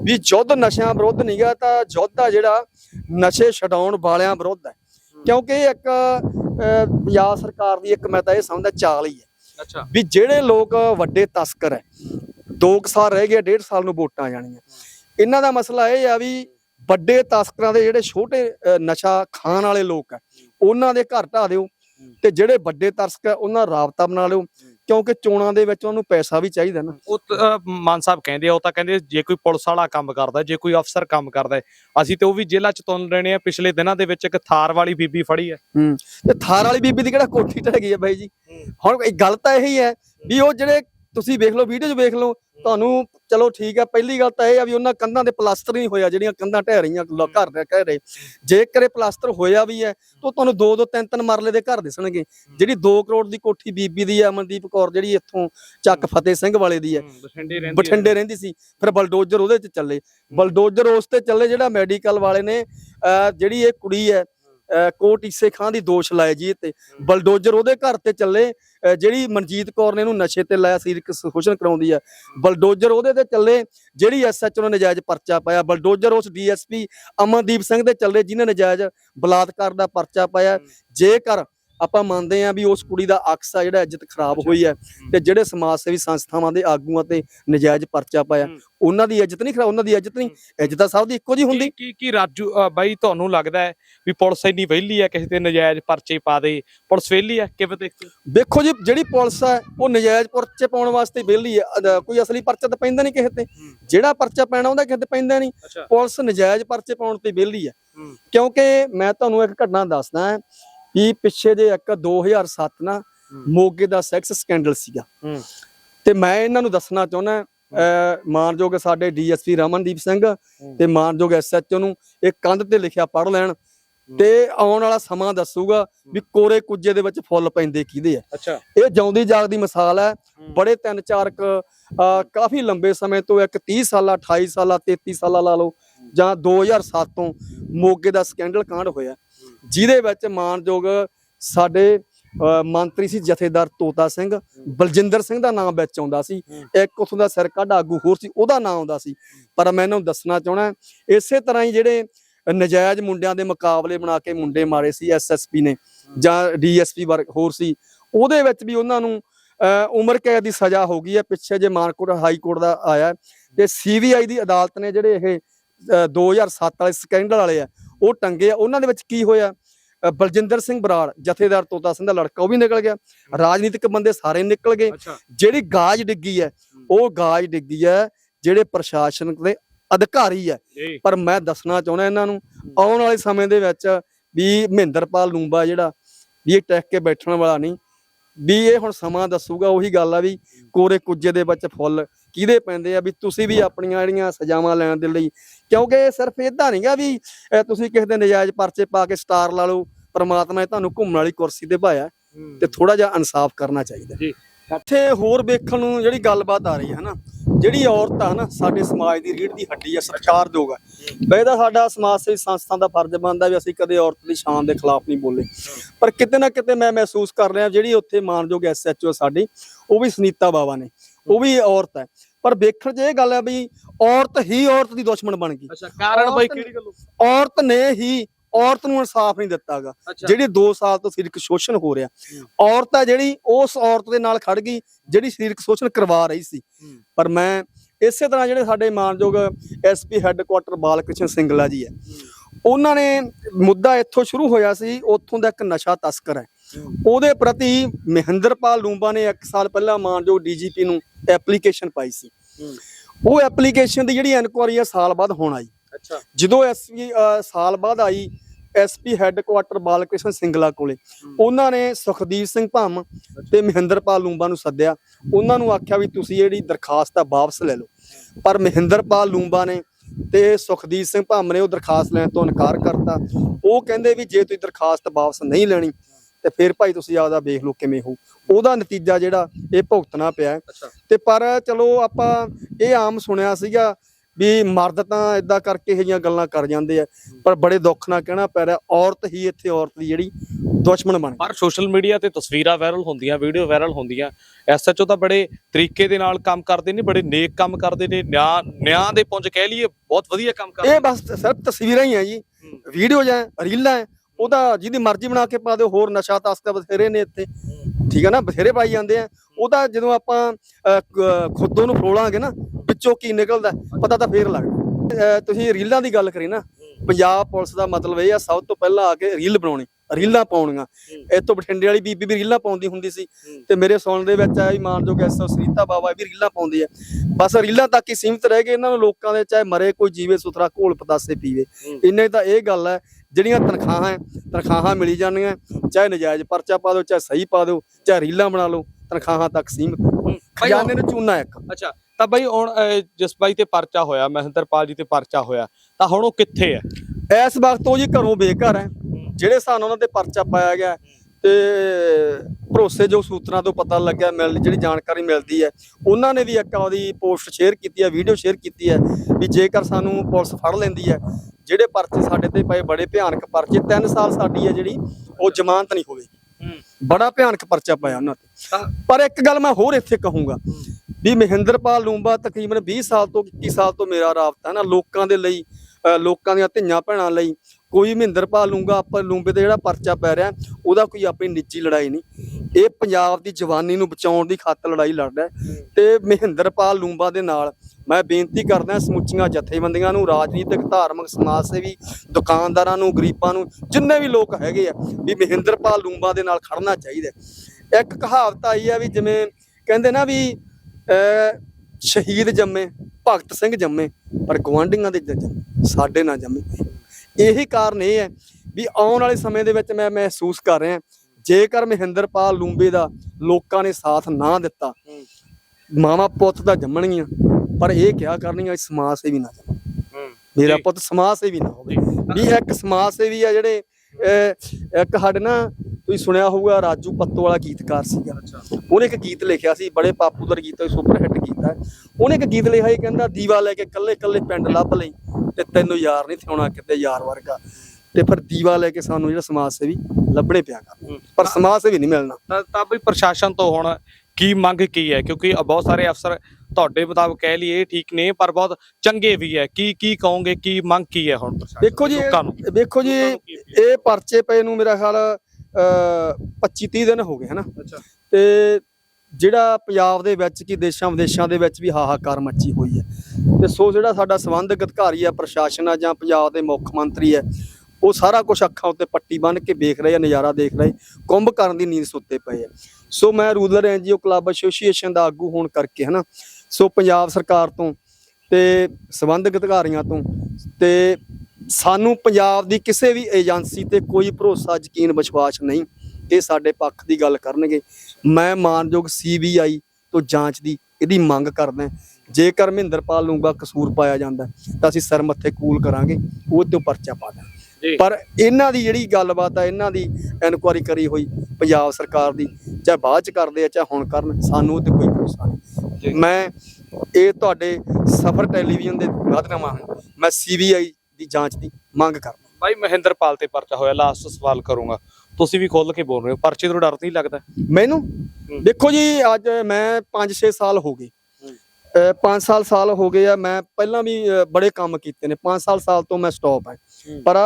[SPEAKER 1] ਵੀ ਯੁੱਧ ਨਸ਼ਿਆਂ ਵਿਰੁੱਧ ਨਹੀਂਗਾ ਤਾਂ ਯੁੱਧ ਆ ਜਿਹੜਾ ਨਸ਼ੇ ਛਡਾਉਣ ਵਾਲਿਆਂ ਵਿਰੁੱਧ ਹੈ। ਕਿਉਂਕਿ ਇਹ ਇੱਕ ਪੰਜਾਬ ਸਰਕਾਰ ਦੀ ਇੱਕ ਮੈਂ ਤਾਂ ਇਹ ਸਮਝਦਾ ਚਾਲ ਹੀ ਹੈ।
[SPEAKER 2] ਅੱਛਾ।
[SPEAKER 1] ਵੀ ਜਿਹੜੇ ਲੋਕ ਵੱਡੇ ਤਸਕਰ ਹੈ 2 ਸਾਲ ਰਹਿ ਗਏ 1.5 ਸਾਲ ਨੂੰ ਵੋਟਾਂ ਜਾਣੀਆਂ। ਇਹਨਾਂ ਦਾ ਮਸਲਾ ਇਹ ਆ ਵੀ ਵੱਡੇ ਤਸਕਰਾਂ ਦੇ ਜਿਹੜੇ ਛੋਟੇ ਨਸ਼ਾ ਖਾਣ ਵਾਲੇ ਲੋਕ ਹੈ ਉਹਨਾਂ ਦੇ ਘਰ ਢਾ ਦਿਓ ਤੇ ਜਿਹੜੇ ਵੱਡੇ ਤਸਕਰ ਹੈ ਉਹਨਾਂ ਰਾਬਤਾ ਬਣਾ ਲਿਓ ਕਿਉਂਕਿ ਚੋਣਾਂ ਦੇ ਵਿੱਚ ਉਹਨੂੰ ਪੈਸਾ ਵੀ ਚਾਹੀਦਾ ਨਾ।
[SPEAKER 2] ਉਹ ਮਾਨ ਸਾਹਿਬ ਕਹਿੰਦੇ ਆ ਉਹ ਤਾਂ ਕਹਿੰਦੇ ਜੇ ਕੋਈ ਪੁਲਿਸ ਵਾਲਾ ਕੰਮ ਕਰਦਾ ਜੇ ਕੋਈ ਅਫਸਰ ਕੰਮ ਕਰਦਾ ਅਸੀਂ ਤੇ ਉਹ ਵੀ ਜੇਲ੍ਹਾਂ ਚ ਤੁੰਨ ਰਹੇ ਆ ਪਿਛਲੇ ਦਿਨਾਂ ਦੇ ਵਿੱਚ ਇੱਕ ਥਾਰ ਵਾਲੀ ਬੀਬੀ ਫੜੀ
[SPEAKER 1] ਹੈ ਤੇ ਥਾਰ ਵਾਲੀ ਬੀਬੀ ਦੀ ਕਿਹੜਾ ਕੋਠੀ ਢਹਿ ਗਈ ਹੈ ਬਾਈ ਜੀ? ਹੁਣ ਗੱਲ ਤਾਂ ਇਹੀ ਹੈ ਵੀ ਉਹ ਜਿਹੜੇ ਤੁਸੀਂ ਵੇਖ ਲਓ ਵੀਡੀਓ 'ਚ ਵੇਖ ਲਓ ਤੁਹਾਨੂੰ ਚਲੋ ਠੀਕ ਹੈ ਪਹਿਲੀ ਗੱਲ ਤਾਂ ਇਹ ਆ ਵੀ ਉਹਨਾਂ ਕੰਧਾਂ ਦੇ ਪਲਾਸਟਰ ਨਹੀਂ ਹੋਇਆ ਜਿਹੜੀਆਂ ਕੰਧਾਂ ਢਹਿ ਰਹੀਆਂ ਘਰ ਦੇ ਕਹਿ ਰਹੇ। ਜੇ ਕਰੇ ਪਲਾਸਟਰ ਹੋਇਆ ਵੀ ਹੈ ਤਾਂ ਤੁਹਾਨੂੰ ਦੋ ਦੋ ਤਿੰਨ ਤਿੰਨ ਮਰਲੇ ਦੇ ਘਰ ਦਿਸਣਗੇ। ਜਿਹੜੀ 2 ਕਰੋੜ ਦੀ ਕੋਠੀ ਬੀਬੀ ਦੀ ਹੈ ਅਮਨਦੀਪ ਕੌਰ ਜਿਹੜੀ ਇੱਥੋਂ ਚੱਕ ਫਤਿਹ ਸਿੰਘ ਵਾਲੇ ਦੀ ਹੈ।
[SPEAKER 2] ਬਠਿੰਡੇ ਰਹਿੰਦੀ
[SPEAKER 1] ਸੀ ਫਿਰ ਬਲਡੋਜ਼ਰ ਉਹਦੇ 'ਚ ਚੱਲੇ। ਬਲਡੋਜ਼ਰ ਉਸ ਤੇ ਚੱਲੇ ਜਿਹੜਾ ਮੈਡੀਕਲ ਵਾਲੇ ਨੇ ਜਿਹੜੀ ਇਹ ਕੁੜੀ ਹੈ ਕੋਟ ਈਸੇ ਖਾਂ ਦੀ ਦੋਸ਼ ਲਾਏ ਜੀ ਤੇ ਬਲਡੋਜ਼ਰ ਉਹਦੇ ਘਰ ਤੇ ਚੱਲੇ। ਜਿਹੜੀ ਮਨਜੀਤ ਕੌਰ ਨੇ ਇਹਨੂੰ ਨਸ਼ੇ ਤੇ ਲਾਇਆ ਸਰੀਰਕ ਸ਼ੋਸ਼ਣ ਕਰਾਉਂਦੀ ਹੈ। ਬਲਡੋਜ਼ਰ ਉਹਦੇ ਤੇ ਚੱਲੇ। ਜਿਹੜੀ ਐਸਐਚਓ ਨੇ ਨਜਾਇਜ਼ ਪਰਚਾ ਪਾਇਆ। ਬਲਡੋਜ਼ਰ ਉਸ ਡੀਐਸਪੀ ਅਮਨਦੀਪ ਸਿੰਘ ਦੇ ਚੱਲੇ ਜਿਹਨੇ ਨਜਾਇਜ਼ ਬਲਾਤਕਾਰ ਦਾ ਪਰਚਾ ਪਾਇਆ। ਜੇਕਰ ਆਪਾਂ ਮੰਨਦੇ ਹਾਂ ਵੀ ਉਸ ਕੁੜੀ ਦਾ ਅਕਸ ਆ ਜਿਹੜਾ ਇੱਜ਼ਤ ਖਰਾਬ ਹੋਈ ਹੈ ਤੇ ਜਿਹੜੇ ਸਮਾਜ ਸੇਵੀ ਸੰਸਥਾਵਾਂ ਦੇ ਆਗੂਆਂ ਤੇ ਨਜਾਇਜ਼ ਪਰਚਾ ਪਾਇਆ। ਉਹਨਾਂ ਦੀ ਇੱਜ਼ਤ ਨਹੀਂ ਖਰਾਬ ਉਹਨਾਂ ਦੀ ਇੱਜ਼ਤ ਨਹੀਂ ਇੱਜ਼ਤ ਤਾਂ ਸਭ ਦੀ ਇੱਕੋ ਜੀ ਹੁੰਦੀ।
[SPEAKER 2] ਕੀ ਕੀ ਰਾਜੂ ਬਾਈ ਤੁਹਾਨੂੰ ਲੱਗਦਾ ਹੈ ਵੀ ਪੁਲਿਸ ਇੰਨੀ ਵਿਹਲੀ ਹੈ ਕਿਸੇ ਤੇ ਨਜਾਇਜ਼ ਪਰਚੇ ਪਾ ਦੇ ਪੁਲਿਸ ਵਿਹਲੀ ਹੈ ਕਿਵੇਂ ਦੇਖਦੇ ਹੋ?
[SPEAKER 1] ਦੇਖੋ ਜੀ ਜਿਹੜੀ ਪੁਲਿਸ ਹੈ ਉਹ ਨਜਾਇਜ਼ ਪਰਚੇ ਪਾਉਣ ਵਾਸਤੇ ਵਿਹਲੀ ਹੈ ਕੋਈ ਅਸਲੀ ਪਰਚਾ ਤਾਂ ਪੈਂਦਾ ਨਹੀਂ ਕਿਸੇ ਤੇ। ਜਿਹੜਾ ਪਰਚਾ ਪੈਣਾ ਉਹਦਾ ਕਿਸੇ ਤੇ ਪੈਂਦਾ ਨਹੀਂ। ਪੁਲਿਸ ਨਜਾਇਜ਼ ਪਰਚੇ ਪਾਉਣ ਤੇ ਵਿਹਲੀ ਹੈ।
[SPEAKER 2] ਹੂੰ।
[SPEAKER 1] ਕਿਉਂਕਿ ਮੈਂ ਤੁਹਾਨੂੰ ਇੱਕ ਘਟਨਾ ਦੱਸਦਾ ਹਾਂ ਵੀ ਪਿੱਛੇ ਜੇ ਇੱਕ 2007 ਨਾ। ਮੋਗੇ ਦਾ ਸੈਕਸ ਸਕੈਂਡਲ ਸੀਗਾ। ਤੇ ਮੈਂ ਇਹਨਾਂ ਨੂੰ ਦੱਸਣਾ ਚਾਹੁੰਦਾ ਮਾਨਯੋਗ ਸਾਡੇ ਡੀਐਸਪੀ ਰਮਨਦੀਪ ਸਿੰਘ ਤੇ ਮਾਨਯੋਗ ਐਸਐਚਓ ਨੂੰ ਇਹ ਕੰਧ ਤੇ ਲਿਖਿਆ ਪੜ੍ਹ ਲੈਣ ਤੇ ਆਉਣ ਵਾਲਾ ਸਮਾਂ ਦੱਸੂਗਾ ਵੀ ਕੋਰੇ ਕੁੱਜੇ ਦੇ ਵਿੱਚ ਫੁੱਲ ਪੈਂਦੇ ਕਿਹਦੇ ਆ।
[SPEAKER 2] ਅੱਛਾ।
[SPEAKER 1] ਇਹ ਜਿਉਂਦੀ ਜਾਗਦੀ ਮਿਸਾਲ ਹੈ ਬੜੇ ਤਿੰਨ ਚਾਰ ਕ ਕਾਫੀ ਲੰਬੇ ਸਮੇਂ ਤੋਂ ਇੱਕ 30 ਸਾਲਾ 28 ਸਾਲਾ 33 ਸਾਲਾ ਲਾ ਲਓ ਜਾਂ 2007 ਤੋਂ ਮੋਗੇ ਦਾ ਸਕੈਂਡਲ ਕਾਂਡ ਹੋਇਆ। ਜਿਹਦੇ ਵਿੱਚ ਮਾਨਯੋਗ ਸਾਡੇ ਮੰਤਰੀ ਸੀ ਜਥੇਦਾਰ ਤੋਤਾ ਸਿੰਘ ਬਲਜਿੰਦਰ ਸਿੰਘ ਦਾ ਨਾਮ ਵਿੱਚ ਆਉਂਦਾ ਸੀ। ਇੱਕ ਉਥੋਂ ਦਾ ਸਰਕੱਢ ਆਗੂ ਹੋਰ ਸੀ ਉਹਦਾ ਨਾਮ ਆਉਂਦਾ ਸੀ। ਪਰ ਮੈਂ ਇਹਨਾਂ ਨੂੰ ਦੱਸਣਾ ਚਾਹਣਾ ਇਸੇ ਤਰ੍ਹਾਂ ਹੀ ਜਿਹੜੇ ਨਜਾਇਜ਼ ਮੁੰਡਿਆਂ ਦੇ ਮੁਕਾਬਲੇ ਬਣਾ ਕੇ ਮੁੰਡੇ ਮਾਰੇ ਸੀ ਐਸਐਸਪੀ ਨੇ ਜਾਂ ਡੀਐਸਪੀ ਵਰਗ ਹੋਰ ਸੀ। ਉਹਦੇ ਵਿੱਚ ਵੀ ਉਹਨਾਂ ਨੂੰ ਉਮਰ ਕੈਦ ਦੀ ਸਜ਼ਾ ਹੋ ਗਈ ਹੈ ਪਿੱਛੇ ਜੇ ਮਾਨਕੋਟ ਹਾਈ ਕੋਰਟ ਦਾ ਆਇਆ ਤੇ ਸੀਬੀਆਈ ਦੀ ਅਦਾਲਤ ਨੇ ਜਿਹੜੇ ਇਹ ਅ, 2007 ਵਾਲੇ ਸਕੈਂਡਲ ਵਾਲੇ ਆ ਉਹ ਟੰਗੇ ਆ। ਉਹਨਾਂ ਦੇ ਵਿੱਚ ਕੀ ਹੋਇਆ? ਬਲਜਿੰਦਰ ਸਿੰਘ ਬਰਾੜ ਜਥੇਦਾਰ ਤੋਤਾ ਸਿੰਘ ਦਾ ਲੜਕਾ ਉਹ ਵੀ ਨਿਕਲ ਗਿਆ। ਰਾਜਨੀਤਿਕ ਬੰਦੇ ਸਾਰੇ ਨਿਕਲ ਗਏ। ਜਿਹੜੀ ਗਾਜ ਡਿੱਗੀ ਹੈ ਉਹ ਗਾਜ ਡਿੱਗੀ ਹੈ ਜਿਹੜੇ ਪ੍ਰਸ਼ਾਸਨ ਦੇ ਅਧਿਕਾਰੀ ਹੈ। ਪਰ ਮੈਂ ਦੱਸਣਾ ਚਾਹੁੰਦਾ ਇਹਨਾਂ ਨੂੰ ਆਉਣ ਵਾਲੇ ਸਮੇਂ ਦੇ ਵਿੱਚ ਵੀ ਮਹਿੰਦਰਪਾਲ ਲੂੰਬਾ ਜਿਹੜਾ ਵੀ ਇਹ ਟੈਕ ਕੇ ਬੈਠਣ ਵਾਲਾ ਨਹੀਂ ਵੀ ਇਹ ਹੁਣ ਸਮਾਂ ਦੱਸੂਗਾ। ਉਹੀ ਗੱਲ ਆ ਵੀ ਕੋਰੇ ਕੁੱਜੇ ਦੇ ਵਿੱਚ ਫੁੱਲ ਕਿਹਦੇ ਪੈਂਦੇ ਆ ਵੀ ਤੁਸੀਂ ਵੀ ਆਪਣੀਆਂ ਜਿਹੜੀਆਂ ਸਜ਼ਾਵਾਂ ਲੈਣ ਦੇ ਲਈ ਕਿਉਂਕਿ ਇਹ ਸਿਰਫ ਇਦਾਂ ਨਹੀਂਗਾ ਵੀ ਤੁਸੀਂ ਕਿਸੇ ਦੇ ਨਜਾਇਜ਼ ਪਰਚੇ ਪਾ ਕੇ ਸਟਾਰ ਲਾ ਲਓ ਪ੍ਰਮਾਤਮਾ ਨੇ ਤੁਹਾਨੂੰ ਘੁੰਮਣ ਵਾਲੀ ਕੁਰਸੀ ਤੇ ਭਾਇਆ ਤੇ ਥੋੜਾ ਜਿਹਾ ਇਨਸਾਫ ਕਰਨਾ ਚਾਹੀਦਾ।
[SPEAKER 2] ਜੀ।
[SPEAKER 1] ਇੱਥੇ ਹੋਰ ਵੇਖਣ ਨੂੰ ਜਿਹੜੀ ਗੱਲਬਾਤ ਆ ਰਹੀ ਹੈ ਨਾ ਜਿਹੜੀ ਔਰਤ ਆ ਨਾ ਸਾਡੇ ਸਮਾਜ ਦੀ ਰੀੜ ਦੀ ਹੱਡੀ ਆ ਸਤਿਕਾਰ ਦੋਗਾ ਬੇਦਾ ਸਾਡਾ ਸਮਾਜ ਸੇਵੀ ਸੰਸਥਾ ਦਾ ਫਰਜ਼ ਬਣਦਾ ਵੀ ਅਸੀਂ ਕਦੇ ਔਰਤ ਦੀ ਸ਼ਾਨ ਦੇ ਖਿਲਾਫ ਨਹੀਂ ਬੋਲੇ। ਪਰ ਕਿਤੇ ਨਾ ਕਿਤੇ ਮੈਂ ਮਹਿਸੂਸ ਕਰ ਰਿਹਾ ਜਿਹੜੀ ਉੱਥੇ ਮਾਨਯੋਗ ਐਸਐਚਓ ਸਾਡੀ ਉਹ ਵੀ ਸੁਨੀਤਾ ਬਾਵਾ ਨੇ। ਉਹ ਵੀ ਔਰਤ ਹੈ। ਪਰ ਵੇਖਣ 'ਚ ਇਹ ਗੱਲ ਹੈ ਵੀ ਔਰਤ ਹੀ ਔਰਤ ਦੀ ਦੁਸ਼ਮਣ ਬਣ ਗਈ।
[SPEAKER 2] ਅੱਛਾ ਕਾਰਨ ਬਾਈ ਕਿਹੜੀ ਗੱਲੋਂ?
[SPEAKER 1] ਔਰਤ ਨੇ ਹੀ ਔਰਤ ਨੂੰ ਇਨਸਾਫ ਨਹੀਂ ਦਿੱਤਾਗਾ ਜਿਹੜੀ 2 ਸਾਲ ਤੋਂ ਸਰੀਰਕ ਸ਼ੋਸ਼ਣ ਹੋ ਰਿਹਾ। ਔਰਤ ਹੈ ਜਿਹੜੀ ਉਸ ਔਰਤ ਦੇ ਨਾਲ ਖੜ ਗਈ ਜਿਹੜੀ ਸਰੀਰਕ ਸ਼ੋਸ਼ਣ ਕਰਵਾ ਰਹੀ ਸੀ। ਪਰ ਮੈਂ ਇਸੇ ਤਰ੍ਹਾਂ ਜਿਹੜੇ ਸਾਡੇ ਮਾਨਯੋਗ ਐਸਪੀ ਹੈੱਡਕੁਆਟਰ ਬਾਲਕ੍ਰਿਸ਼ਨ ਸਿੰਗਲਾ ਜੀ ਹੈ। ਉਹਨਾਂ ਨੇ ਮੁੱਦਾ ਇੱਥੋਂ ਸ਼ੁਰੂ ਹੋਇਆ ਸੀ ਉੱਥੋਂ ਦਾ ਇੱਕ ਨਸ਼ਾ ਤਸਕਰ ਹੈ। ਉਹਦੇ ਪ੍ਰਤੀ ਮਹਿੰਦਰਪਾਲ ਲੂੰਬਾ ਨੇ 1 ਸਾਲ ਪਹਿਲਾਂ ਮਾਨਯੋਗ ਡੀਜੀਪੀ ਨੂੰ ਐਪਲੀਕੇਸ਼ਨ ਪਾਈ ਸੀ। ਉਹ ਐਪਲੀਕੇਸ਼ਨ ਦੀ ਜਿਹੜੀ ਇਨਕੁਆਰੀ ਆ ਸਾਲ ਬਾਅਦ ਹੋਣ ਆਈ।
[SPEAKER 2] ਅੱਛਾ।
[SPEAKER 1] ਜਦੋਂ ਐਸਪੀ ਸਾਲ ਬਾਅਦ ਆਈ ਐਸਪੀ ਹੈੱਡਕੁਆਟਰ ਬਾਲਕ੍ਰਿਸ਼ਨ ਸਿੰਗਲਾ ਕੋਲੇ ਉਹਨਾਂ ਨੇ ਸੁਖਦੀਪ ਸਿੰਘ ਭੰਮ ਤੇ ਮਹਿੰਦਰਪਾਲ ਲੂੰਬਾ ਨੂੰ ਸੱਦਿਆ। ਉਹਨਾਂ ਨੂੰ ਆਖਿਆ ਵੀ ਤੁਸੀਂ ਜਿਹੜੀ ਦਰਖਾਸਤ ਆ ਵਾਪਸ ਲੈ ਲਓ। ਪਰ ਮਹਿੰਦਰਪਾਲ ਲੂੰਬਾ ਨੇ ਤੇ ਸੁਖਦੀਪ ਸਿੰਘ ਭੰਮ ਨੇ ਉਹ ਦਰਖਾਸਤ ਲੈਣ ਤੋਂ ਇਨਕਾਰ ਕਰਤਾ। ਉਹ ਕਹਿੰਦੇ ਵੀ ਜੇ ਤੁਸੀਂ ਦਰਖਾਸਤ ਵਾਪਸ ਨਹੀਂ ਲੈਣੀ ਤੇ ਫਿਰ ਭਾਈ ਤੁਸੀਂ ਆਪਦਾ ਵੇਖ ਲਓ ਕਿਵੇਂ ਹੋ ਉਹਦਾ ਨਤੀਜਾ ਜਿਹੜਾ ਇਹ ਭੁਗਤਣਾ ਪਿਆ ਤੇ ਪਰ ਚਲੋ ਆਪਾਂ ਇਹ ਆਮ ਸੁਣਿਆ ਸੀਗਾ ਵੀ ਮਰਦ ਤਾਂ ਇਦਾਂ ਕਰਕੇ ਇਹ ਜਿਹੀਆਂ ਗੱਲਾਂ ਕਰ ਜਾਂਦੇ ਆ ਪਰ ਬੜੇ ਦੁੱਖ ਨਾਲ ਕਹਿਣਾ ਪੈ ਰਿਹਾ ਔਰਤ ਹੀ ਇੱਥੇ ਔਰਤ ਦੀ ਜਿਹੜੀ ਦੁਸ਼ਮਣ ਬਣ
[SPEAKER 2] ਪਰ ਸੋਸ਼ਲ ਮੀਡੀਆ ਤੇ ਤਸਵੀਰਾਂ ਵਾਇਰਲ ਹੁੰਦੀਆਂ ਵੀਡੀਓ ਵਾਇਰਲ ਹੁੰਦੀਆਂ। ਐਸਐਚਓ ਤਾਂ ਬੜੇ ਤਰੀਕੇ ਦੇ ਨਾਲ ਕੰਮ ਕਰਦੇ ਨੇ ਬੜੇ ਨੇਕ ਕੰਮ ਕਰਦੇ ਨੇ ਨਿਆਂ ਨਿਆਂ ਦੇ ਪੁੰਜ ਕਹਿ ਲਈਏ ਬਹੁਤ ਵਧੀਆ ਕੰਮ ਕਰਦੇ
[SPEAKER 1] ਇਹ ਬਸ ਸਿਰਫ ਤਸਵੀਰਾਂ ਹੀ ਆ ਜੀ। ਵੀਡੀਓ ਜਾਂ ਰੀਲਾਂ ਉਹਦਾ ਜਿਹਦੀ ਮਰਜ਼ੀ ਬਣਾ ਕੇ ਪਾ ਦਿਓ ਹੋਰ ਨਸ਼ਾ ਤਸਕਰ ਬਥੇਰੇ ਨੇ ਇੱਥੇ। ਠੀਕ ਹੈ ਨਾ? ਬਥੇਰੇ ਪਾਈ ਜਾਂਦੇ ਆ। ਉਹਦਾ ਜਦੋਂ ਆਪਾਂ ਖੁੱਦੋਂ ਨੂੰ ਫਰੋਲਾਂਗੇ ਨਾ ਵਿੱਚੋਂ ਕੀ ਨਿਕਲਦਾ ਪਤਾ ਤਾਂ ਫੇਰ ਲੱਗਦਾ। ਤੁਸੀਂ ਰੀਲਾਂ ਦੀ ਗੱਲ ਕਰੀ ਨਾ ਪੰਜਾਬ ਪੁਲਿਸ ਦਾ ਮਤਲਬ ਇਹ ਆ ਸਭ ਤੋਂ ਪਹਿਲਾਂ ਆ ਕੇ ਰੀਲ ਬਣਾਉਣੀ ਰੀਲਾਂ ਪਾਉਣੀਆਂ। ਇੱਥੋਂ ਬਠਿੰਡੇ ਵਾਲੀ ਬੀਬੀ ਵੀ ਰੀਲਾਂ ਪਾਉਂਦੀ ਹੁੰਦੀ ਸੀ। ਤੇ ਮੇਰੇ ਸੁਣਨ ਦੇ ਵਿੱਚ ਆਇਆ ਵੀ ਮਾਨਯੋਗ ਐਸਓ ਬਾਵਾ ਇਹ ਵੀ ਰੀਲਾਂ ਪਾਉਂਦੀ ਆ ਬਸ ਰੀਲਾਂ ਤੱਕ ਹੀ ਸੀਮਿਤ ਰਹਿ ਗਏ ਇਹਨਾਂ ਨੂੰ ਲੋਕਾਂ ਦੇ ਚਾਹੇ ਮਰੇ ਕੋਈ ਜੀਵੇ ਸੁਥਰਾ ਘੋਲ ਪਤਾਸੇ ਪੀਵੇ। ਇੰਨੇ ਤਾਂ ਇਹ ਗੱਲ ਹੈ ਜਿਹੜੀਆਂ ਤਨਖਾਹਾਂ ਤਨਖਾਹਾਂ ਮਿਲੀ ਜਾਂਦੀਆਂ ਚਾਹੇ ਨਜਾਇਜ਼ ਪਰਚਾ ਪਾ ਦਿਓ ਚਾਹੇ ਸਹੀ ਪਾ ਦਿਓ ਚਾਹੇ ਰੀਲਾਂ ਬਣਾ ਲਓ ਤਨਖਾਹਾਂ ਤੱਕ ਸੀਮਿਤ। ਖਜ਼ਾਨੇ ਨੂੰ ਚੂਨਾ ਇੱਕ।
[SPEAKER 2] ਅੱਛਾ ਤਾਂ ਬਾਈ ਹੁਣ ਜਿਸ ਬਾਈ ਤੇ ਪਰਚਾ ਹੋਇਆ ਮਹਿੰਦਰਪਾਲ ਜੀ ਤੇ ਪਰਚਾ ਹੋਇਆ ਤਾਂ ਹੁਣ ਉਹ ਕਿੱਥੇ ਹੈ?
[SPEAKER 1] ਇਸ ਵਕਤ ਉਹ ਜੀ ਘਰੋਂ ਬੇਘਰ ਹੈ ਜਿਹੜੇ ਸਾਨੂੰ ਉਹਨਾਂ ਤੇ ਪਰਚਾ ਪਾਇਆ ਗਿਆ ਤੇ ਭਰੋਸੇਯੋਗ ਸੂਤਰਾਂ ਤੋਂ ਪਤਾ ਲੱਗਿਆ ਮਿਲ ਜਿਹੜੀ ਜਾਣਕਾਰੀ ਮਿਲਦੀ ਹੈ ਉਹਨਾਂ ਨੇ ਵੀ ਇੱਕ ਉਹਦੀ ਪੋਸਟ ਸ਼ੇਅਰ ਕੀਤੀ ਹੈ ਵੀਡੀਓ ਸ਼ੇਅਰ ਕੀਤੀ ਹੈ ਵੀ ਜੇਕਰ ਸਾਨੂੰ ਪੁਲਿਸ ਫੜ ਲੈਂਦੀ ਹੈ ਜਿਹੜੇ ਪਰਚੇ ਸਾਡੇ ਤੇ ਪਏ ਬੜੇ ਭਿਆਨਕ ਪਰਚੇ 3 ਸਾਲ ਸਾਡੀ ਹੈ ਜਿਹੜੀ ਉਹ ਜ਼ਮਾਨਤ ਨਹੀਂ ਹੋਵੇਗੀ। ਬੜਾ ਭਿਆਨਕ ਪਰਚਾ ਪਾਇਆ ਉਹਨਾਂ ਤੇ। ਪਰ ਇੱਕ ਗੱਲ ਮੈਂ ਹੋਰ ਇੱਥੇ ਕਹੂੰਗਾ ਵੀ ਮਹਿੰਦਰਪਾਲ ਲੂੰਬਾ ਤਕਰੀਬਨ 20 ਸਾਲ ਤੋਂ 21 ਸਾਲ ਤੋਂ ਮੇਰਾ ਰਾਬਤਾ ਹੈ ਨਾ ਲੋਕਾਂ ਦੇ ਲਈ ਲੋਕਾਂ ਦੀਆਂ ਧੀਆਂ ਭੈਣਾਂ ਲਈ ਕੋਈ ਮਹਿੰਦਰਪਾਲ ਲੂੰਗਾ ਆਪਾਂ ਲੂੰਬੇ ਤੇ ਜਿਹੜਾ ਪਰਚਾ ਪੈ ਰਿਹਾ ਉਹਦਾ ਕੋਈ ਆਪਣੀ ਨਿੱਜੀ ਲੜਾਈ ਨਹੀਂ। ਇਹ ਪੰਜਾਬ ਦੀ ਜਵਾਨੀ ਨੂੰ ਬਚਾਉਣ ਦੀ ਖਾਤਰ ਲੜਾਈ ਲੜਦਾ ਹੈ ਤੇ ਮਹਿੰਦਰਪਾਲ ਲੂੰਬਾ ਦੇ ਨਾਲ ਮੈਂ ਬੇਨਤੀ ਕਰਦਾ ਸਮੁੱਚੀਆਂ ਜਥੇਬੰਦੀਆਂ ਨੂੰ, ਰਾਜਨੀਤਿਕ, ਧਾਰਮਿਕ, ਸਮਾਜ ਸੇਵੀ, ਦੁਕਾਨਦਾਰਾਂ ਨੂੰ, ਗਰੀਬਾਂ ਨੂੰ, ਜਿੰਨੇ ਵੀ ਲੋਕ ਹੈਗੇ ਆ, ਵੀ ਮਹਿੰਦਰਪਾਲ ਲੂੰਬਾ ਦੇ ਨਾਲ ਖੜਨਾ ਚਾਹੀਦਾ ਇੱਕ ਕਹਾਵਤ ਆਈ ਆ ਵੀ ਜਿਵੇਂ ਕਹਿੰਦੇ ਨਾ ਵੀ ਸ਼ਹੀਦ ਜੰਮੇ, ਭਗਤ ਸਿੰਘ ਜੰਮੇ, ਪਰ ਗਵਾਂਢੀਆਂ ਦੇ ਜੰਮੇ, ਸਾਡੇ ਨਾ ਜੰਮੇ। ਇਹੀ ਕਾਰਨ ਇਹ ਹੈ ਵੀ ਆਉਣ ਵਾਲੇ ਸਮੇਂ ਦੇ ਵਿੱਚ ਮੈਂ ਮਹਿਸੂਸ ਕਰ ਰਿਹਾ ਜੇਕਰ ਮਹਿੰਦਰਪਾਲ ਲੂੰਬੇ ਦਾ ਲੋਕਾਂ ਨੇ ਸਾਥ ਨਾ ਦਿੱਤਾ ਮਾਵਾ ਪੁੱਤ ਤਾਂ ਜੰਮਣਗੀਆਂ ਪਰ ਇਹ ਕਿਹਾ ਕਰਨੀਆਂ ਸਮਾਜ ਸੇਵੀ ਨਾ ਜੰਮਣ। ਮੇਰਾ। ਪੁੱਤ ਸਮਾਜ ਸੇਵੀ ਨਾ ਹੋਵੇ। ਵੀ ਇੱਕ ਸਮਾਜ ਸੇਵੀ ਆ ਜਿਹੜੇ ਇੱਕ ਸਾਡੇ ਨਾ ਤੁਸੀਂ ਸੁਣਿਆ ਹੋਊਗਾ ਰਾਜੂ ਪੱਤੋ ਵਾਲਾ ਗੀਤਕਾਰ ਸੀਗਾ। ਉਹਨੇ ਇੱਕ ਗੀਤ ਲਿਖਿਆ ਸੀ ਬੜੇ ਪਾਪੂਲਰ ਗੀਤ ਹੈ ਸੁਪਰ ਹਿੱਟ ਕੀਤਾ ਹੈ। ਉਹਨੇ ਇੱਕ ਗੀਤ ਲਿਖਿਆ ਸੀ ਕਹਿੰਦਾ ਦੀਵਾ ਲੈ ਕੇ ਕੱਲੇ ਕੱਲੇ ਪਿੰਡ ਲੱਭ ਲਈ ਤੇ ਤੈਨੂੰ ਯਾਰ ਨਹੀਂ ਥਿਉਣਾ ਕਿਤੇ ਯਾਰ ਵਰਗਾ। ਤੇ ਫਿਰ ਦੀਵਾ ਲੈ ਕੇ ਸਾਨੂੰ ਜਿਹੜਾ ਸਮਾਜ ਸੇਵੀ ਲੱਭਣੇ ਪਿਆ ਕਰ ਪਰ ਸਮਾਜ ਸੇਵੀ ਨਹੀਂ ਮਿਲਣਾ।
[SPEAKER 2] ਤਾਂ ਵੀ ਪ੍ਰਸ਼ਾਸਨ ਤੋਂ ਹੁਣ ਕੀ ਮੰਗ ਕੀ ਹੈ? ਕਿਉਂਕਿ ਬਹੁਤ ਸਾਰੇ ਅਫਸਰ ਤੁਹਾਡੇ ਮੁਤਾਬਕ ਕਹਿ ਲਈਏ ਠੀਕ ਨੇ ਪਰ ਬਹੁਤ ਚੰਗੇ ਵੀ ਹੈ। ਕੀ ਕੀ ਕਹੋਗੇ? ਕੀ ਮੰਗ ਕੀ ਹੈ ਹੁਣ
[SPEAKER 1] ਦੇਖੋ ਜੀ ਦੇਖੋ ਜੀ ਇਹ ਪਰਚੇ ਪਏ ਨੂੰ ਮੇਰਾ ਖਿਆਲ 25 30 ਦਿਨ ਹੋ ਗਏ ਹਨਾ?
[SPEAKER 2] ਅੱਛਾ।
[SPEAKER 1] ਤੇ ਜਿਹੜਾ ਪੰਜਾਬ ਦੇ ਵਿੱਚ ਕੀ ਦੇਸ਼ਾਂ ਵਿਦੇਸ਼ਾਂ ਦੇ ਵਿੱਚ ਵੀ ਹਾਹਾਕਾਰ ਮੱਚੀ ਹੋਈ ਹੈ। ਤੇ ਸੋ ਜਿਹੜਾ ਸਾਡਾ ਸੰਬੰਧਿਤ ਅਧਿਕਾਰੀ ਆ ਪ੍ਰਸ਼ਾਸਨ ਆ ਜਾਂ ਪੰਜਾਬ ਦੇ ਮੁੱਖ ਮੰਤਰੀ ਹੈ ਉਹ ਸਾਰਾ ਕੁਝ ਅੱਖਾਂ ਉੱਤੇ ਪੱਟੀ ਬੰਨ੍ਹ ਕੇ ਵੇਖ ਰਹੇ ਆ ਨਜ਼ਾਰਾ ਦੇਖ ਰਹੇ ਕੁੰਭ ਕਰਨ ਦੀ ਨੀਂਦ ਸੁੱਤੇ ਪਏ ਆ। ਸੋ ਮੈਂ ਰੂਰਲ ਐਨਜੀਓ ਕਲੱਬ ਐਸੋਸੀਏਸ਼ਨ ਦਾ ਆਗੂ ਹੋਣ ਕਰਕੇ ਹਨਾ? ਸੋ ਪੰਜਾਬ ਸਰਕਾਰ ਤੋਂ ਤੇ ਸੰਬੰਧਿਤ ਅਧਿਕਾਰੀਆਂ ਤੋਂ ਤੇ ਸਾਨੂੰ ਪੰਜਾਬ ਦੀ ਕਿਸੇ ਵੀ ਏਜੰਸੀ ਤੇ ਕੋਈ ਭਰੋਸਾ ਯਕੀਨ ਵਿਸ਼ਵਾਸ ਨਹੀਂ। ਇਹ ਸਾਡੇ ਪੱਖ ਦੀ ਗੱਲ ਕਰਨਗੇ। ਮੈਂ ਮਾਨਯੋਗ ਸੀਬੀਆਈ ਤੋਂ ਜਾਂਚ ਦੀ ਇਹਦੀ ਮੰਗ ਕਰਦਾ। ਜੇਕਰ ਮਹਿੰਦਰਪਾਲ ਲੂੰਗਾ ਕਸੂਰ ਪਾਇਆ ਜਾਂਦਾ ਤਾਂ ਅਸੀਂ ਸਿਰ ਮੱਥੇ ਕੂਲ ਕਰਾਂਗੇ ਉਹ ਤੇ ਪਰਚਾ ਪਾ
[SPEAKER 2] ਜੀ।
[SPEAKER 1] ਪਰ ਇਹਨਾਂ ਦੀ ਜਿਹੜੀ ਗੱਲਬਾਤ ਆ ਇਹਨਾਂ ਦੀ ਇਨਕੁਆਰੀ ਕਰੀ ਹੋਈ ਪੰਜਾਬ ਸਰਕਾਰ ਦੀ ਚਾਹੇ ਬਾਅਦ ਚ ਕਰਦੇ ਆ ਚਾਹੇ ਹੁਣ ਕਰਨ ਸਾਨੂੰ ਤੇ ਕੋਈ ਭਰੋਸਾ। ਨਹੀਂ। ਮੈਂ ਇਹ ਤੁਹਾਡੇ ਸਫਰ ਟੈਲੀਵਿਜ਼ਨ ਦੇ ਮਾਧਿਅਮਾਂ ਹਾਂ ਮੈਂ ਸੀਬੀਆਈ ਦੀ ਜਾਂਚ ਦੀ ਮੰਗ ਕਰਦਾ।
[SPEAKER 2] ਭਾਈ ਮਹਿੰਦਰਪਾਲ ਤੇ ਪਰਚਾ ਹੋਇਆ ਲਾਸਟ ਸਵਾਲ ਕਰੂੰਗਾ। ਤੁਸੀਂ ਵੀ ਖੋਲ ਕੇ ਬੋਲ ਰਹੇ ਹੋ ਪਰਚੇ ਤੋਂ ਡਰ ਨਹੀਂ ਲੱਗਦਾ?
[SPEAKER 1] ਮੈਨੂੰ? ਦੇਖੋ ਜੀ ਅੱਜ ਮੈਂ 5-6 ਸਾਲ ਹੋ ਗਏ। 5 ਸਾਲ ਸਾਲ ਹੋ ਗਏ ਆ ਮੈਂ ਪਹਿਲਾਂ ਵੀ ਬੜੇ ਕੰਮ ਕੀਤੇ ਨੇ। 5 ਸਾਲ ਸਾਲ ਤੋਂ ਮੈਂ ਸਟਾਪ ਹੈ। ਪਰ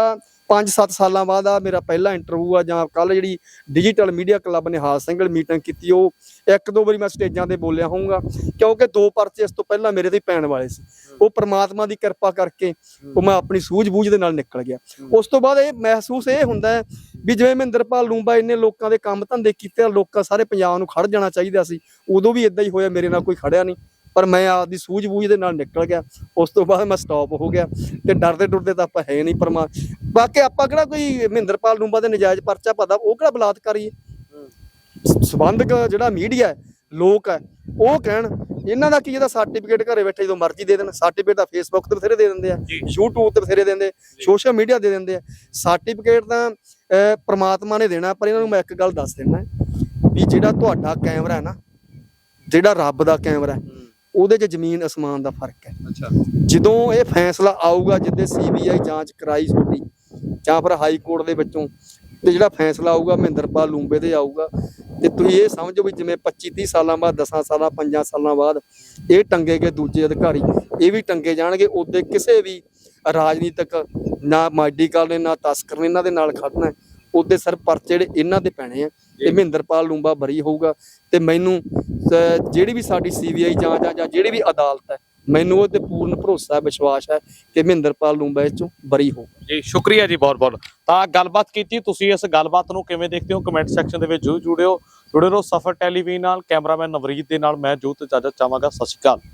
[SPEAKER 1] 5-7 ਸਾਲਾਂ ਬਾਅਦ ਆ ਮੇਰਾ ਪਹਿਲਾ ਇੰਟਰਵਿਊ ਆ ਜਾਂ ਕੱਲ ਜਿਹੜੀ ਡਿਜੀਟਲ ਮੀਡੀਆ ਕਲੱਬ ਨੇ ਹਾਲ ਸਿੰਗਲ ਮੀਟਿੰਗ ਕੀਤੀ, ਉਹ ਇੱਕ ਦੋ ਵਾਰੀ ਮੈਂ ਸਟੇਜਾਂ ਤੇ ਬੋਲਿਆ ਹੋਊਗਾ, ਕਿਉਂਕਿ ਦੋ ਪਰਚੇ ਇਸ ਤੋਂ ਪਹਿਲਾਂ ਮੇਰੇ ਤੇ ਪੈਣ ਵਾਲੇ ਸੀ। ਉਹ ਪ੍ਰਮਾਤਮਾ ਦੀ ਕਿਰਪਾ ਕਰਕੇ ਉਹ ਮੈਂ ਆਪਣੀ ਸੂਝ-ਬੂਝ ਦੇ ਨਾਲ ਨਿਕਲ ਗਿਆ। ਉਸ ਤੋਂ ਬਾਅਦ ਇਹ ਮਹਿਸੂਸ ਇਹ ਹੁੰਦਾ ਹੈ ਵੀ ਜਿਵੇਂ ਮਹਿੰਦਰਪਾਲ ਲੂੰਬਾ ਇੰਨੇ ਲੋਕਾਂ ਦੇ ਕੰਮ ਧੰਦੇ ਕੀਤੇ ਲੋਕਾਂ ਸਾਰੇ ਪੰਜਾਬ ਨੂੰ ਖੜ ਜਾਣਾ ਚਾਹੀਦਾ ਸੀ, ਉਦੋਂ ਵੀ ਇਦਾਂ ਹੀ ਹੋਇਆ, ਮੇਰੇ ਨਾਲ ਕੋਈ ਖੜਿਆ ਨਹੀਂ। ਪਰ ਮੈਂ ਆਪਦੀ ਸੂਝ-ਬੂਝ ਦੇ ਨਾਲ ਨਿਕਲ ਗਿਆ। ਉਸ ਤੋਂ ਬਾਅਦ ਮੈਂ ਸਟਾਪ ਹੋ ਗਿਆ ਤੇ ਡਰਦੇ ਡਰਦੇ ਤਾਂ ਆਪਾਂ ਹੈ ਨਹੀਂ ਪਰਮਾ ਬਾਕੀ ਆਪਾਂ ਕਿਹੜਾ ਕੋਈ ਮਹਿੰਦਰਪਾਲ ਲੂੰਬਾ ਦੇ ਨਜਾਇਜ਼ ਪਰਚਾ ਪਤਾ ਉਹ ਕਿਹੜਾ ਬਲਾਤਕਾਰੀ ਹੈ ਸੰਬੰਧਕ ਜਿਹੜਾ ਮੀਡੀਆ ਲੋਕ ਹੈ ਉਹ ਕਹਿਣ ਇਹਨਾਂ ਦਾ ਕੀ ਇਹਦਾ ਸਰਟੀਫਿਕੇਟ ਘਰੇ ਬੈਠੇ ਜਦੋਂ ਮਰਜ਼ੀ ਦੇ ਦੇਣ ਸਰਟੀਫਿਕੇਟ ਤਾਂ ਫੇਸਬੁੱਕ ਤੇ ਬਥੇਰੇ ਦੇ ਦਿੰਦੇ ਆ। YouTube ਤੇ ਬਥੇਰੇ ਦਿੰਦੇ ਸੋਸ਼ਲ ਮੀਡੀਆ ਦੇ ਦਿੰਦੇ ਆ। ਸਰਟੀਫਿਕੇਟ ਤਾਂ ਪ੍ਰਮਾਤਮਾ ਨੇ ਦੇਣਾ ਪਰ ਇਹਨਾਂ ਨੂੰ ਮੈਂ ਇੱਕ ਗੱਲ ਦੱਸ ਦਿੰਦਾ ਵੀ ਜਿਹੜਾ ਤੁਹਾਡਾ ਕੈਮਰਾ ਹੈ ਨਾ ਜਿਹੜਾ ਰੱਬ ਦਾ ਕੈਮਰਾ ਹੈ। ਉਹਦੇ 'ਚ ਜ਼ਮੀਨ ਅਸਮਾਨ ਦਾ ਫ਼ਰਕ ਹੈ
[SPEAKER 2] ਅੱਛਾ
[SPEAKER 1] ਜਦੋਂ ਇਹ ਫੈਸਲਾ ਆਊਗਾ ਜਿੱਦੇ ਸੀਬੀਆਈ ਜਾਂਚ ਕਰਾਈ ਤੁਹਾਡੀ ਜਾਂ ਫਿਰ ਹਾਈ ਕੋਰਟ ਦੇ ਵਿੱਚੋਂ ਤੇ ਜਿਹੜਾ ਫੈਸਲਾ ਆਊਗਾ ਮਹਿੰਦਰਪਾਲ ਲੂੰਬੇ ਤੇ ਆਊਗਾ ਤੇ ਤੁਸੀਂ ਇਹ ਸਮਝੋ ਵੀ ਜਿਵੇਂ 25 30 ਸਾਲਾਂ ਬਾਅਦ 10 ਸਾਲਾਂ 5 ਸਾਲਾਂ ਬਾਅਦ ਇਹ ਟੰਗੇ ਗਏ ਦੂਜੇ ਅਧਿਕਾਰੀ ਇਹ ਵੀ ਟੰਗੇ ਜਾਣਗੇ ਉਹਦੇ ਕਿਸੇ ਵੀ ਰਾਜਨੀਤਿਕ ਨਾ ਮੈਡੀਕਲ ਨੇ ਨਾ ਤਸਕਰ ਨੇ ਇਹਨਾਂ ਦੇ ਨਾਲ ਖੜਨਾ। ਉਹਦੇ ਸਰ ਪਰਚੇ ਜਿਹੜੇ ਇਹਨਾਂ ਦੇ ਪੈਣੇ ਆ ਤੇ ਮਹਿੰਦਰਪਾਲ ਲੂੰਬਾ ਬਰੀ ਹੋਊਗਾ ਤੇ ਮੈਨੂੰ ਜਿਹੜੀ ਵੀ ਸਾਡੀ ਸੀਬੀਆਈ ਜਾਂਚ ਆ ਜਾਂ ਜਿਹੜੀ ਵੀ ਅਦਾਲਤ ਹੈ ਮੈਨੂੰ ਉਹ ਤੇ ਪੂਰਨ ਭਰੋਸਾ ਹੈ ਵਿਸ਼ਵਾਸ ਹੈ ਕਿ ਮਹਿੰਦਰਪਾਲ ਲੂੰਬਾ ਇਸ ਚੋਂ ਬਰੀ ਹੋਊ
[SPEAKER 2] ਜੀ ਸ਼ੁਕਰੀਆ ਜੀ ਬਹੁਤ ਬਹੁਤ। ਤਾਂ ਗੱਲਬਾਤ ਕੀਤੀ ਤੁਸੀਂ ਇਸ ਗੱਲਬਾਤ ਨੂੰ ਕਿਵੇਂ ਦੇਖਦੇ ਹੋ? ਕਮੈਂਟ ਸੈਕਸ਼ਨ ਦੇ ਵਿੱਚ ਜਰੂਰ ਜੁੜਿਓ। ਜੁੜੇ ਰਹੋ ਸਫਰ ਟੈਲੀਵਿਜ਼ਨ ਨਾਲ ਕੈਮਰਾਮੈਨ ਨਵਰੀਤ ਦੇ ਨਾਲ ਮੈਂ ਜੋਤ ਇਜਾਜ਼ਤ ਚਾਹਾਂਗਾ। ਸਤਿ ਸ਼੍ਰੀ ਅਕਾਲ।